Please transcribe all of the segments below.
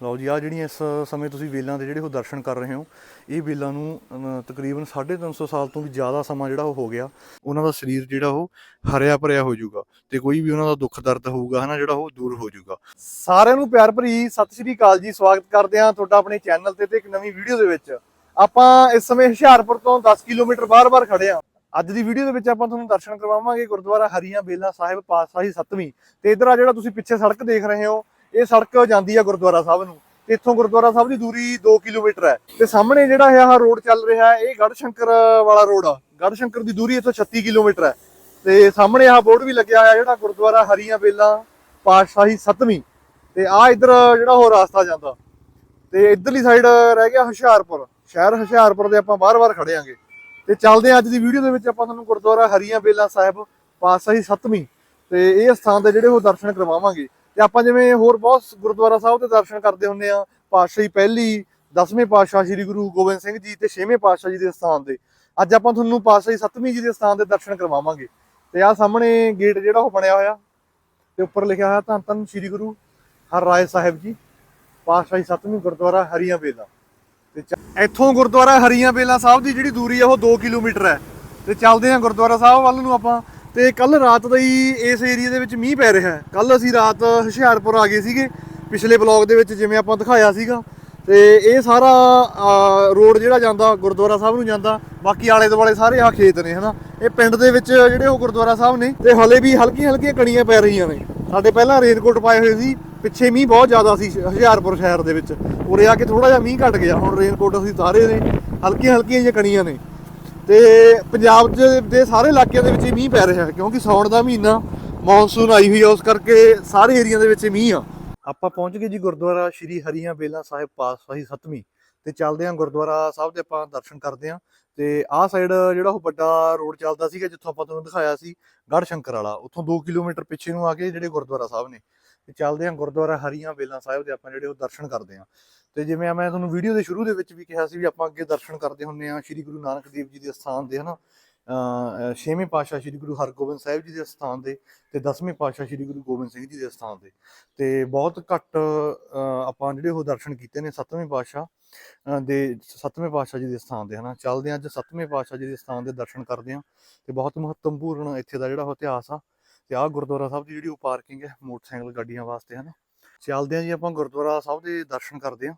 ਲਓ ਜੀ ਆ ਜਿਹੜੀਆਂ ਇਸ ਸਮੇਂ ਤੁਸੀਂ ਵੇਲਾਂ ਦੇ ਜਿਹੜੇ ਉਹ ਦਰਸ਼ਨ ਕਰ ਰਹੇ ਹੋ, ਇਹ ਵੇਲਾਂ ਨੂੰ ਤਕਰੀਬਨ 350 ਸਾਲ ਤੋਂ ਵੀ ਜ਼ਿਆਦਾ ਸਮਾਂ ਜਿਹੜਾ ਉਹ ਹੋ ਗਿਆ। ਉਹਨਾਂ ਦਾ ਸਰੀਰ ਜਿਹੜਾ ਉਹ ਹਰਿਆ ਭਰਿਆ ਹੋ ਜਾਊਗਾ ਤੇ ਕੋਈ ਵੀ ਉਹਨਾਂ ਦਾ ਦੁੱਖ ਦਰਦ ਹੋਊਗਾ, ਹਨਾ, ਜਿਹੜਾ ਉਹ ਦੂਰ ਹੋ ਜਾਊਗਾ। ਸਾਰਿਆਂ ਨੂੰ ਪਿਆਰ ਭਰੀ ਸਤਿ ਸ਼੍ਰੀ ਅਕਾਲ ਜੀ, ਸਵਾਗਤ ਕਰਦੇ ਹਾਂ ਤੁਹਾਡਾ ਆਪਣੇ ਚੈਨਲ ਤੇ ਤੇ ਇੱਕ ਨਵੀਂ ਵੀਡੀਓ ਦੇ ਵਿੱਚ। ਆਪਾਂ ਇਸ ਸਮੇਂ ਹੁਸ਼ਿਆਰਪੁਰ ਤੋਂ 10 ਕਿਲੋਮੀਟਰ ਬਾਹਰ-ਬਾਹਰ ਖੜੇ ਹਾਂ। ਅੱਜ ਦੀ ਵੀਡੀਓ ਦੇ ਵਿੱਚ ਆਪਾਂ ਤੁਹਾਨੂੰ ਦਰਸ਼ਨ ਕਰਵਾਵਾਂਗੇ ਗੁਰਦੁਆਰਾ ਹਰੀਆਂ ਬੇਲਾ ਸਾਹਿਬ ਪਾਤਸ਼ਾਹੀ ਸੱਤਵੀਂ ਤੇ ਇਧਰ ਆ ਜਿਹੜਾ ਤੁਸੀਂ ਪਿੱਛੇ ਸੜਕ ਦੇਖ ਰਹੇ ਹੋ ਇਹ ਸੜਕ ਜਾਂਦੀ ਆ ਗੁਰਦੁਆਰਾ ਸਾਹਿਬ ਨੂੰ। ਤੇ ਇੱਥੋਂ ਗੁਰਦੁਆਰਾ ਸਾਹਿਬ ਦੀ ਦੂਰੀ 2 ਕਿਲੋਮੀਟਰ ਹੈ। ਤੇ ਸਾਹਮਣੇ ਜਿਹੜਾ ਇਹ ਆਹ ਰੋਡ ਚੱਲ ਰਿਹਾ ਇਹ ਗੜਸ਼ੰਕਰ ਵਾਲਾ ਰੋਡ ਆ। ਗੜਸ਼ੰਕਰ ਦੀ ਦੂਰੀ ਇੱਥੋਂ 36 ਕਿਲੋਮੀਟਰ ਹੈ। ਤੇ ਸਾਹਮਣੇ ਆਹ ਬੋਰਡ ਵੀ ਲੱਗਿਆ ਹੋਇਆ, ਜਿਹੜਾ ਗੁਰਦੁਆਰਾ ਹਰੀਆਂ ਬੇਲਾ ਪਾਤਸ਼ਾਹੀ ਸੱਤਵੀਂ। ਤੇ ਆ ਇਧਰ ਜਿਹੜਾ ਉਹ ਰਾਸਤਾ ਜਾਂਦਾ। ਤੇ ਇਧਰਲੀ ਸਾਈਡ ਰਹਿ ਗਿਆ ਹੁਸ਼ਿਆਰਪੁਰ। ਸ਼ਹਿਰ ਹੁਸ਼ਿਆਰਪੁਰ ਦੇ ਆਪਾਂ ਬਾਰ-ਬਾਰ ਖੜੇ ਆਂਗੇ। ਤੇ ਚੱਲਦੇ ਹਾਂ ਅੱਜ ਦੀ ਵੀਡੀਓ ਦੇ ਵਿੱਚ ਆਪਾਂ ਤੁਹਾਨੂੰ ਗੁਰਦੁਆਰਾ ਹਰੀਆਂ ਬੇਲਾ ਸਾਹਿਬ ਪਾਤਸ਼ਾਹੀ ਸੱਤਵੀਂ। ਤੇ ਇਹ ਸਥਾਨ ਦੇ ਜਿਹੜੇ ਉਹ ਦਰਸ਼ਨ ਕਰਵਾਵਾਂਗੇ। ਤੇ ਆਪਾਂ ਜਿਵੇਂ ਹੋਰ ਬਹੁਤ ਗੁਰਦੁਆਰਾ ਸਾਹਿਬ ਦੇ ਦਰਸ਼ਨ ਕਰਦੇ ਹੁੰਦੇ ਆ, ਪਾਤਸ਼ਾਹੀ ਪਹਿਲੀ, ਦਸਵੇਂ ਪਾਤਸ਼ਾਹ ਸ੍ਰੀ ਗੁਰੂ ਗੋਬਿੰਦ ਸਿੰਘ ਜੀ ਤੇ ਛੇਵੇਂ ਪਾਤਸ਼ਾਹ ਜੀ ਦੇ ਸਥਾਨ ਦੇ ਅੱਜ ਆਪਾਂ ਤੁਹਾਨੂੰ ਪਾਤਸ਼ਾਹੀ ਸੱਤਵੀਂ ਜੀ ਦੇ ਸਥਾਨ ਦੇ ਦਰਸ਼ਨ ਕਰਵਾਵਾਂਗੇ। ਤੇ ਆ ਸਾਹਮਣੇ ਗੇਟ ਜਿਹੜਾ ਉਹ ਬਣਿਆ ਹੋਇਆ, ਤੇ ਉੱਪਰ ਲਿਖਿਆ ਹੋਇਆ, ਧੰਨ ਧੰਨ ਸ੍ਰੀ ਗੁਰੂ ਹਰ ਰਾਏ ਸਾਹਿਬ ਜੀ, ਪਾਤਸ਼ਾਹੀ ਸੱਤਵੀਂ ਗੁਰਦੁਆਰਾ ਹਰੀਆਂ ਬੇਲਾ। ਤੇ ਇੱਥੋਂ ਗੁਰਦੁਆਰਾ ਹਰੀਆਂ ਬੇਲਾ ਸਾਹਿਬ ਦੀ ਜਿਹੜੀ ਦੂਰੀ ਆ, ਉਹ 2 ਕਿਲੋਮੀਟਰ ਹੈ। ਤੇ ਚੱਲਦੇ ਹਾਂ ਗੁਰਦੁਆਰਾ ਸਾਹਿਬ ਵੱਲ ਨੂੰ ਆਪਾਂ। ਤੇ ਕੱਲ ਰਾਤ ਦਾ ਹੀ ਇਸ ਏਰੀਆ ਦੇ ਵਿੱਚ ਮੀਂਹ ਪੈ ਰਿਹਾ ਹੈ। ਕੱਲ ਅਸੀਂ ਰਾਤ ਹੁਸ਼ਿਆਰਪੁਰ ਆ ਗਏ ਸੀਗੇ। ਪਿਛਲੇ ਬਲੌਗ ਦੇ ਵਿੱਚ ਜਿਵੇਂ ਆਪਾਂ ਦਿਖਾਇਆ ਸੀਗਾ। ਤੇ ਇਹ ਸਾਰਾ ਰੋਡ ਜਿਹੜਾ ਜਾਂਦਾ, ਗੁਰਦੁਆਰਾ ਸਾਹਿਬ ਨੂੰ ਜਾਂਦਾ। ਬਾਕੀ ਆਲੇ ਦੁਆਲੇ ਸਾਰੇ ਆ ਖੇਤ ਨੇ, ਹਨਾ? ਇਹ ਪਿੰਡ ਦੇ ਵਿੱਚ ਜਿਹੜੇ ਉਹ ਗੁਰਦੁਆਰਾ ਸਾਹਿਬ ਨੇ, ਤੇ ਹਲੇ ਵੀ ਹਲਕੀਆਂ ਹਲਕੀਆਂ ਕਣੀਆਂ ਪੈ ਰਹੀਆਂ ਨੇ। ਸਾਡੇ ਪਹਿਲਾਂ ਰੇਨਕੋਟ ਪਾਏ ਹੋਏ ਸੀ, ਪਿੱਛੇ ਮੀਂਹ ਬਹੁਤ ਜ਼ਿਆਦਾ ਸੀ ਹੁਸ਼ਿਆਰਪੁਰ ਸ਼ਹਿਰ ਦੇ ਵਿੱਚ। ਉਰੇ ਆ ਕੇ ਥੋੜਾ ਜਿਹਾ ਮੀਂਹ ਘਟ ਗਿਆ। ਹੁਣ ਰੇਨਕੋਟ ਅਸੀਂ ਤਾਰੇ ਨੇ ਹਲਕੀਆਂ ਹਲਕੀਆਂ ਜਿਹੀਆਂ ਕਣੀਆਂ ਨੇ। ਤੇ ਪੰਜਾਬ ਦੇ ਸਾਰੇ ਇਲਾਕਿਆਂ ਦੇ ਵਿੱਚ ਹੀ ਮੀਂਹ ਪੈ ਰਿਹਾ ਹੈ, ਕਿਉਂਕਿ ਸਾਉਣ ਦਾ ਮਹੀਨਾ, ਮੌਨਸੂਨ ਆਈ ਹੋਈ ਹੈ ਉਸ ਕਰਕੇ ਸਾਰੇ ਏਰੀਆ ਦੇ ਵਿੱਚ ਮੀਂਹ ਆ। ਆਪਾਂ ਪਹੁੰਚ ਗਏ ਜੀ ਗੁਰਦੁਆਰਾ ਸ਼੍ਰੀ ਹਰੀਆਂ ਬੇਲਾ ਸਾਹਿਬ ਪਾਤਸ਼ਾਹੀ ਸੱਤਵੀਂ, ਤੇ ਚੱਲਦੇ ਹਾਂ ਗੁਰਦੁਆਰਾ ਸਾਹਿਬ ਦੇ ਆਪਾਂ ਦਰਸ਼ਨ ਕਰਦੇ ਹਾਂ, ਤੇ ਆਹ ਸਾਈਡ ਜਿਹੜਾ ਉਹ ਵੱਡਾ ਰੋਡ ਚੱਲਦਾ ਸੀਗਾ, ਜਿੱਥੋਂ ਆਪਾਂ ਤੁਹਾਨੂੰ ਦਿਖਾਇਆ ਸੀ ਗੜ ਸ਼ੰਕਰ ਵਾਲਾ, ਉੱਥੋਂ 2 ਕਿਲੋਮੀਟਰ ਪਿੱਛੇ ਨੂੰ ਆ ਕੇ ਜਿਹੜੇ ਗੁਰਦੁਆਰਾ ਸਾਹਿਬ ਨੇ। ਤੇ ਚੱਲਦੇ ਹਾਂ ਗੁਰਦੁਆਰਾ ਹਰੀਆਂ ਬੇਲਾ ਸਾਹਿਬ ਦੇ ਆਪਾਂ ਜਿਹੜੇ ਉਹ ਦਰਸ਼ਨ ਕਰਦੇ ਹਾਂ। ਤੇ ਜਿਵੇਂ ਮੈਂ ਤੁਹਾਨੂੰ ਵੀਡੀਓ ਦੇ ਸ਼ੁਰੂ ਦੇ ਵਿੱਚ ਵੀ ਕਿਹਾ ਸੀ ਵੀ ਆਪਾਂ ਅੱਗੇ ਦਰਸ਼ਨ ਕਰਦੇ ਹੁੰਨੇ ਆ ਸ੍ਰੀ ਗੁਰੂ ਨਾਨਕ ਦੇਵ ਜੀ ਦੇ ਸਥਾਨ ਦੇ, ਹਨਾ? ਅਹ ਛੇਵੇਂ ਪਾਤਸ਼ਾਹ ਸ੍ਰੀ ਗੁਰੂ ਹਰਗੋਬਿੰਦ ਸਾਹਿਬ ਜੀ ਦੇ ਸਥਾਨ ਦੇ ਤੇ ਦਸਵੇਂ ਪਾਤਸ਼ਾਹ ਸ੍ਰੀ ਗੁਰੂ ਗੋਬਿੰਦ ਸਿੰਘ ਜੀ ਦੇ ਸਥਾਨ ਦੇ। ਤੇ ਬਹੁਤ ਘੱਟ ਆਪਾਂ ਜਿਹੜੇ ਉਹ ਦਰਸ਼ਨ ਕੀਤੇ ਨੇ ਸੱਤਵੇਂ ਪਾਤਸ਼ਾਹ ਦੇ ਸੱਤਵੇਂ ਪਾਤਸ਼ਾਹ ਜੀ ਦੇ ਸਥਾਨ ਦੇ, ਹਨਾ? ਚੱਲਦੇ ਹਾਂ ਅੱਜ ਸੱਤਵੇਂ ਪਾਤਸ਼ਾਹ ਜੀ ਦੇ ਸਥਾਨ ਦੇ ਦਰਸ਼ਨ ਕਰਦੇ ਹਾਂ ਤੇ ਬਹੁਤ ਮਹੱਤਵਪੂਰਨ ਇੱਥੇ ਦਾ ਜਿਹੜਾ ਉਹ ਇਤਿਹਾਸ ਆ। ਤੇ ਆਹ ਗੁਰਦੁਆਰਾ ਸਾਹਿਬ ਦੀ ਜਿਹੜੀ ਉਹ ਪਾਰਕਿੰਗ ਹੈ ਮੋਟਰਸਾਈਕਲ ਗੱਡੀਆਂ ਵਾਸਤੇ, ਹਨਾ? ਚੱਲਦੇ ਹਾਂ ਜੀ ਆਪਾਂ ਗੁਰਦੁਆਰਾ ਸਾਹਿਬ ਦੇ ਦਰਸ਼ਨ ਕਰਦੇ ਹਾਂ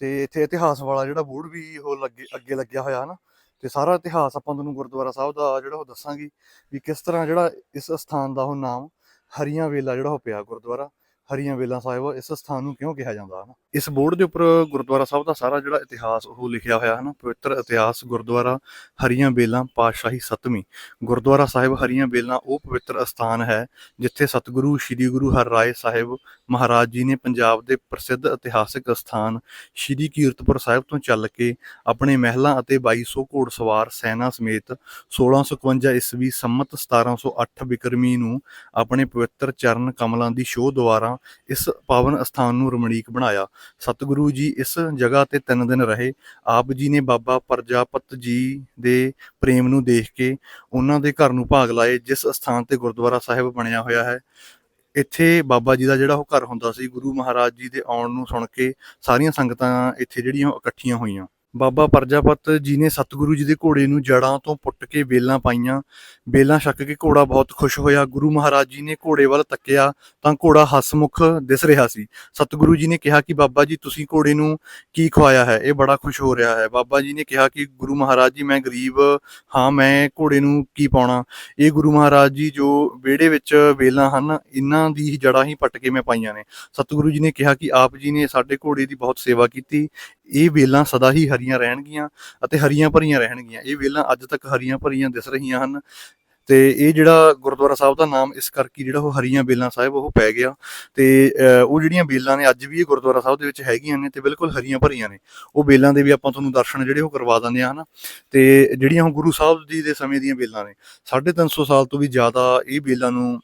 ਤੇ ਇੱਥੇ ਇਤਿਹਾਸ ਵਾਲਾ ਜਿਹੜਾ ਬੋਰਡ ਵੀ ਉਹ ਲੱਗੇ, ਅੱਗੇ ਲੱਗਿਆ ਹੋਇਆ ਹਨਾ। ਤੇ ਸਾਰਾ ਇਤਿਹਾਸ ਆਪਾਂ ਤੁਹਾਨੂੰ ਗੁਰਦੁਆਰਾ ਸਾਹਿਬ ਦਾ ਜਿਹੜਾ ਉਹ ਦੱਸਾਂਗੇ ਵੀ ਕਿਸ ਤਰ੍ਹਾਂ ਜਿਹੜਾ ਇਸ ਸਥਾਨ ਦਾ ਉਹ ਨਾਮ ਹਰੀਆਂ ਵੇਲਾ ਜਿਹੜਾ ਉਹ ਪਿਆ ਗੁਰਦੁਆਰਾ। ਹਰੀਆਂ ਵੇਲਾ ਸਾਹਿਬ, ਇਸ ਸਥਾਨ ਨੂੰ ਕਿਉਂ ਕਿਹਾ ਜਾਂਦਾ ਹੈ ਇਸ ਬੋਰਡ ਦੇ ਉੱਪਰ ਗੁਰਦੁਆਰਾ ਸਾਹਿਬ ਦਾ ਸਾਰਾ ਜਿਹੜਾ ਇਤਿਹਾਸ, ਉਹ ਲਿਖਿਆ ਹੋਇਆ ਹੈ ਨਾ ਪਵਿੱਤਰ ਇਤਿਹਾਸ, ਗੁਰਦੁਆਰਾ ਹਰੀਆਂ ਬੇਲਾਂ ਪਾਤਸ਼ਾਹੀ ਸੱਤਵੀਂ। ਗੁਰਦੁਆਰਾ ਸਾਹਿਬ ਹਰੀਆਂ ਬੇਲਾਂ ਉਹ ਪਵਿੱਤਰ ਅਸਥਾਨ ਹੈ, ਜਿੱਥੇ ਸਤਿਗੁਰੂ ਸ੍ਰੀ ਗੁਰੂ ਹਰਿਰਾਏ ਸਾਹਿਬ ਮਹਾਰਾਜ ਜੀ ਨੇ ਪੰਜਾਬ ਦੇ ਪ੍ਰਸਿੱਧ ਇਤਿਹਾਸਿਕ ਸਥਾਨ ਸ੍ਰੀ ਕੀਰਤਪੁਰ ਸਾਹਿਬ ਤੋਂ ਚੱਲ ਕੇ ਆਪਣੇ ਮਹਿਲਾਂ ਅਤੇ 2200 ਘੋੜਸਵਾਰ ਸੈਨਾ ਸਮੇਤ 1651 ਈਸਵੀ ਸੰਮਤ 1708 ਬਿਕਰਮੀ ਨੂੰ ਆਪਣੇ ਪਵਿੱਤਰ ਚਰਨ ਕਮਲਾਂ ਦੀ ਸ਼ੋਅ ਦੁਆਰਾ ਇਸ ਪਾਵਨ ਅਸਥਾਨ ਨੂੰ ਰਮਣੀਕ ਬਣਾਇਆ। ਸਤਿਗੁਰੂ ਜੀ ਇਸ ਜਗ੍ਹਾ ਤੇ ਤਿੰਨ ਦਿਨ ਰਹੇ। ਆਪ ਜੀ ਨੇ ਬਾਬਾ ਪ੍ਰਜਾਪਤ ਜੀ ਦੇ ਪ੍ਰੇਮ ਨੂੰ ਦੇਖ ਕੇ ਉਹਨਾਂ ਦੇ ਘਰ ਨੂੰ ਭਾਗ ਲਾਏ, ਜਿਸ ਸਥਾਨ ਤੇ ਗੁਰਦੁਆਰਾ ਸਾਹਿਬ ਬਣਿਆ ਹੋਇਆ ਹੈ। ਇੱਥੇ ਬਾਬਾ ਜੀ ਦਾ ਜਿਹੜਾ ਉਹ ਘਰ ਹੁੰਦਾ ਸੀ, ਗੁਰੂ ਮਹਾਰਾਜ ਜੀ ਦੇ ਆਉਣ ਨੂੰ ਸੁਣ ਕੇ ਸਾਰੀਆਂ ਸੰਗਤਾਂ ਇੱਥੇ ਜਿਹੜੀਆਂ ਉਹ ਇਕੱਠੀਆਂ ਹੋਈਆਂ। ਬਾਬਾ ਪਰਜਾਪਤ ਜੀ ਨੇ ਸਤਿਗੁਰੂ ਜੀ ਦੇ ਘੋੜੇ ਨੂੰ ਜੜਾਂ ਤੋਂ ਪੁੱਟ ਕੇ ਬੇਲਾਂ ਪਾਈਆਂ। ਬੇਲਾਂ ਛੱਕ ਕੇ ਘੋੜਾ ਬਹੁਤ ਖੁਸ਼ ਹੋਇਆ। ਗੁਰੂ ਮਹਾਰਾਜ ਜੀ ਨੇ ਘੋੜੇ ਵੱਲ ਤੱਕਿਆ ਤਾਂ ਘੋੜਾ ਹਸਮੁਖ ਦਿਸ ਰਿਹਾ ਸੀ। ਸਤਿਗੁਰੂ ਜੀ ਨੇ ਕਿਹਾ ਕਿ ਬਾਬਾ ਜੀ, ਤੁਸੀਂ ਘੋੜੇ ਨੂੰ ਕੀ ਖਵਾਇਆ ਹੈ? ਇਹ ਬੜਾ ਖੁਸ਼ ਹੋ ਰਿਹਾ ਹੈ। ਬਾਬਾ ਜੀ ਨੇ ਕਿਹਾ ਕਿ ਗੁਰੂ ਮਹਾਰਾਜ ਜੀ, ਮੈਂ ਗਰੀਬ ਹਾਂ, ਮੈਂ ਘੋੜੇ ਨੂੰ ਕੀ ਪਾਉਣਾ? ਇਹ ਗੁਰੂ ਮਹਾਰਾਜ ਜੀ ਜੋ ਵਿਹੜੇ ਵਿੱਚ ਵੇਲਾਂ ਹਨ, ਇਹਨਾਂ ਦੀ ਹੀ ਜੜਾਂ ਹੀ ਪੱਟ ਕੇ ਮੈਂ ਪਾਈਆਂ ਨੇ। ਸਤਿਗੁਰੂ ਜੀ ਨੇ ਕਿਹਾ ਕਿ ਆਪ ਜੀ ਨੇ ਸਾਡੇ ਘੋੜੇ ਦੀ ਬਹੁਤ ਸੇਵਾ ਕੀਤੀ। ਇਹ ਵੇਲਾਂ ਸਦਾ ਹੀ ਹਰੀਆਂ ਰਹਿਣਗੀਆਂ ਅਤੇ ਹਰੀਆਂ ਭਰੀਆਂ ਰਹਿਣਗੀਆਂ। ਇਹ ਵੇਲਾਂ ਅੱਜ ਤੱਕ ਹਰੀਆਂ ਭਰੀਆਂ ਦਿਸ ਰਹੀਆਂ ਹਨ ਤੇ ਇਹ ਜਿਹੜਾ ਗੁਰਦੁਆਰਾ ਸਾਹਿਬ ਦਾ ਨਾਮ ਇਸ ਕਰਕੇ ਜਿਹੜਾ ਉਹ ਹਰੀਆਂ ਬੇਲਾਂ ਸਾਹਿਬ ਉਹ ਪੈ ਗਿਆ ਤੇ ਉਹ ਜਿਹੜੀਆਂ ਬੇਲਾਂ ਨੇ ਅੱਜ ਵੀ ਇਹ ਗੁਰਦੁਆਰਾ ਸਾਹਿਬ ਦੇ ਵਿੱਚ ਹੈਗੀਆਂ ਨੇ ਤੇ ਬਿਲਕੁਲ ਹਰੀਆਂ ਭਰੀਆਂ ਨੇ। ਉਹ ਬੇਲਾਂ ਦੇ ਵੀ ਆਪਾਂ ਤੁਹਾਨੂੰ ਦਰਸ਼ਨ ਜਿਹੜੇ ਉਹ ਕਰਵਾ ਦਿੰਦੇ ਆ ਹਨਾ? ਤੇ ਜਿਹੜੀਆਂ ਉਹ ਗੁਰੂ ਸਾਹਿਬ ਜੀ ਦੇ ਸਮੇਂ ਦੀਆਂ ਬੇਲਾਂ ਨੇ 350 ਸਾਲ ਤੋਂ ਵੀ ਜ਼ਿਆਦਾ ਇਹ ਬੇਲਾਂ ਨੂੰ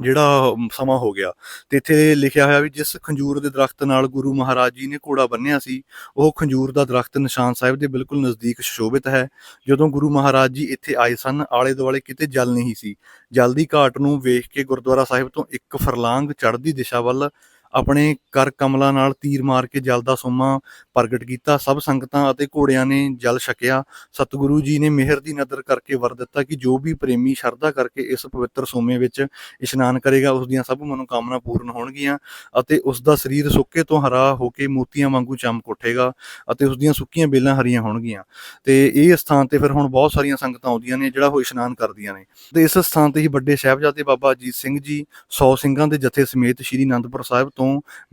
ਜਿਹੜਾ ਸਮਾਂ ਹੋ ਗਿਆ। ਤੇ ਇੱਥੇ ਲਿਖਿਆ ਹੋਇਆ ਵੀ ਜਿਸ ਖੰਜੂਰ ਦੇ ਦਰਖਤ ਨਾਲ ਗੁਰੂ ਮਹਾਰਾਜ ਜੀ ਨੇ ਘੋੜਾ ਬੰਨਿਆ ਸੀ, ਉਹ ਖੰਜੂਰ ਦਾ ਦਰਖਤ ਨਿਸ਼ਾਨ ਸਾਹਿਬ ਦੇ ਬਿਲਕੁਲ ਨਜ਼ਦੀਕ ਸ਼ੋਭਿਤ ਹੈ। ਜਦੋਂ ਗੁਰੂ ਮਹਾਰਾਜ ਜੀ ਇੱਥੇ ਆਏ ਸਨ ਆਲੇ ਦੁਆਲੇ ਕਿਤੇ ਜਲ ਨਹੀਂ ਸੀ। ਜਲ ਦੀ ਘਾਟ ਨੂੰ ਵੇਖ ਕੇ ਗੁਰਦੁਆਰਾ ਸਾਹਿਬ ਤੋਂ ਇੱਕ ਫਰਲਾਂਗ ਚੜ੍ਹਦੀ ਦਿਸ਼ਾ ਵੱਲ ਆਪਣੇ ਕਰ ਕਮਲਾਂ ਨਾਲ ਤੀਰ ਮਾਰ ਕੇ ਜਲ ਦਾ ਸੋਮਾ ਪ੍ਰਗਟ ਕੀਤਾ। ਸਭ ਸੰਗਤਾਂ ਅਤੇ ਘੋੜਿਆਂ ਨੇ ਜਲ ਛਕਿਆ। ਸਤਿਗੁਰੂ ਜੀ ਨੇ ਮਿਹਰ ਦੀ ਨਜ਼ਰ ਕਰਕੇ ਵਰ ਦਿੱਤਾ ਕਿ ਜੋ ਵੀ ਪ੍ਰੇਮੀ ਸ਼ਰਧਾ ਕਰਕੇ ਇਸ ਪਵਿੱਤਰ ਸੋਮੇ ਵਿੱਚ ਇਸ਼ਨਾਨ ਕਰੇਗਾ, ਉਸ ਦੀਆਂ ਸਭ ਮਨੋਕਾਮਨਾ ਪੂਰਨ ਹੋਣਗੀਆਂ ਅਤੇ ਉਸ ਦਾ ਸਰੀਰ ਸੁੱਕੇ ਤੋਂ ਹਰਾ ਹੋ ਕੇ ਮੋਤੀਆਂ ਵਾਂਗੂ ਚਮਕ ਉੱਠੇਗਾ ਅਤੇ ਉਸ ਦੀਆਂ ਸੁੱਕੀਆਂ ਬੇਲਾਂ ਹਰੀਆਂ ਹੋਣਗੀਆਂ। ਤੇ ਇਹ ਸਥਾਨ ਤੇ ਫਿਰ ਹੁਣ ਬਹੁਤ ਸਾਰੀਆਂ ਸੰਗਤਾਂ ਆਉਂਦੀਆਂ ਨੇ, ਜਿਹੜਾ ਉਹ ਇਸ਼ਨਾਨ ਕਰਦੀਆਂ ਨੇ। ਤੇ ਇਸ ਸਥਾਨ ਤੇ ਹੀ ਵੱਡੇ ਸਾਹਿਬਜ਼ਾਦੇ ਬਾਬਾ ਅਜੀਤ ਸਿੰਘ ਜੀ 100 ਸਿੰਘਾਂ ਦੇ ਜਥੇ ਸਮੇਤ ਸ੍ਰੀ ਅਨੰਦਪੁਰ ਸਾਹਿਬ ਤੋਂ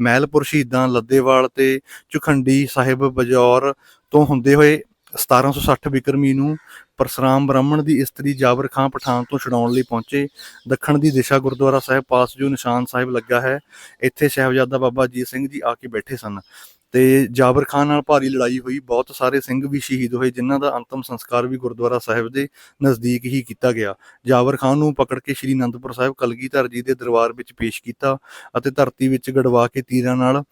ਮਹਿਲਪੁਰ ਸ਼ਹੀਦਾਂ ਲੱਦੇਵਾਲ ਤੇ ਚੁਖੰਡੀ ਸਾਹਿਬ ਬਜੌਰ ਤੋਂ ਹੁੰਦੇ ਹੋਏ 1760 ਬਿਕਰਮੀ ਨੂੰ ਪਰਸਰਾਮ ਬ੍ਰਾਹਮਣ ਦੀ ਇਸਤਰੀ ਜਾਬਰ ਖਾਂ ਪਠਾਨ ਤੋਂ ਛਡਾਉਣ ਲਈ ਪਹੁੰਚੇ। ਦੱਖਣ ਦੀ ਦਿਸ਼ਾ ਗੁਰਦੁਆਰਾ ਸਾਹਿਬ ਪਾਸ ਜੋ ਨਿਸ਼ਾਨ ਸਾਹਿਬ ਲੱਗਾ ਹੈ, ਇੱਥੇ ਸਾਹਿਬਜ਼ਾਦਾ ਬਾਬਾ ਅਜੀਤ ਸਿੰਘ ਜੀ ਆ ਕੇ ਬੈਠੇ ਸਨ। ਤੇ ਜਾਬਰ ਖਾਨ ਨਾਲ ਭਾਰੀ ਲੜਾਈ ਹੋਈ। ਬਹੁਤ ਸਾਰੇ ਸਿੰਘ ਵੀ ਸ਼ਹੀਦ ਹੋਏ, ਜਿਨ੍ਹਾਂ ਦਾ ਅੰਤਮ ਸੰਸਕਾਰ ਵੀ ਗੁਰਦੁਆਰਾ ਸਾਹਿਬ ਦੇ ਨਜ਼ਦੀਕ ਹੀ ਕੀਤਾ ਗਿਆ। ਜਾਬਰ ਖਾਨ ਨੂੰ ਪਕੜ ਕੇ ਸ਼੍ਰੀ ਅਨੰਦਪੁਰ ਸਾਹਿਬ ਕਲਗੀਧਰ ਜੀ ਦੇ ਦਰਬਾਰ ਵਿੱਚ ਪੇਸ਼ ਕੀਤਾ ਅਤੇ ਧਰਤੀ ਵਿੱਚ ਗੜਵਾ ਕੇ ਤੀਰਾਂ ਨਾਲ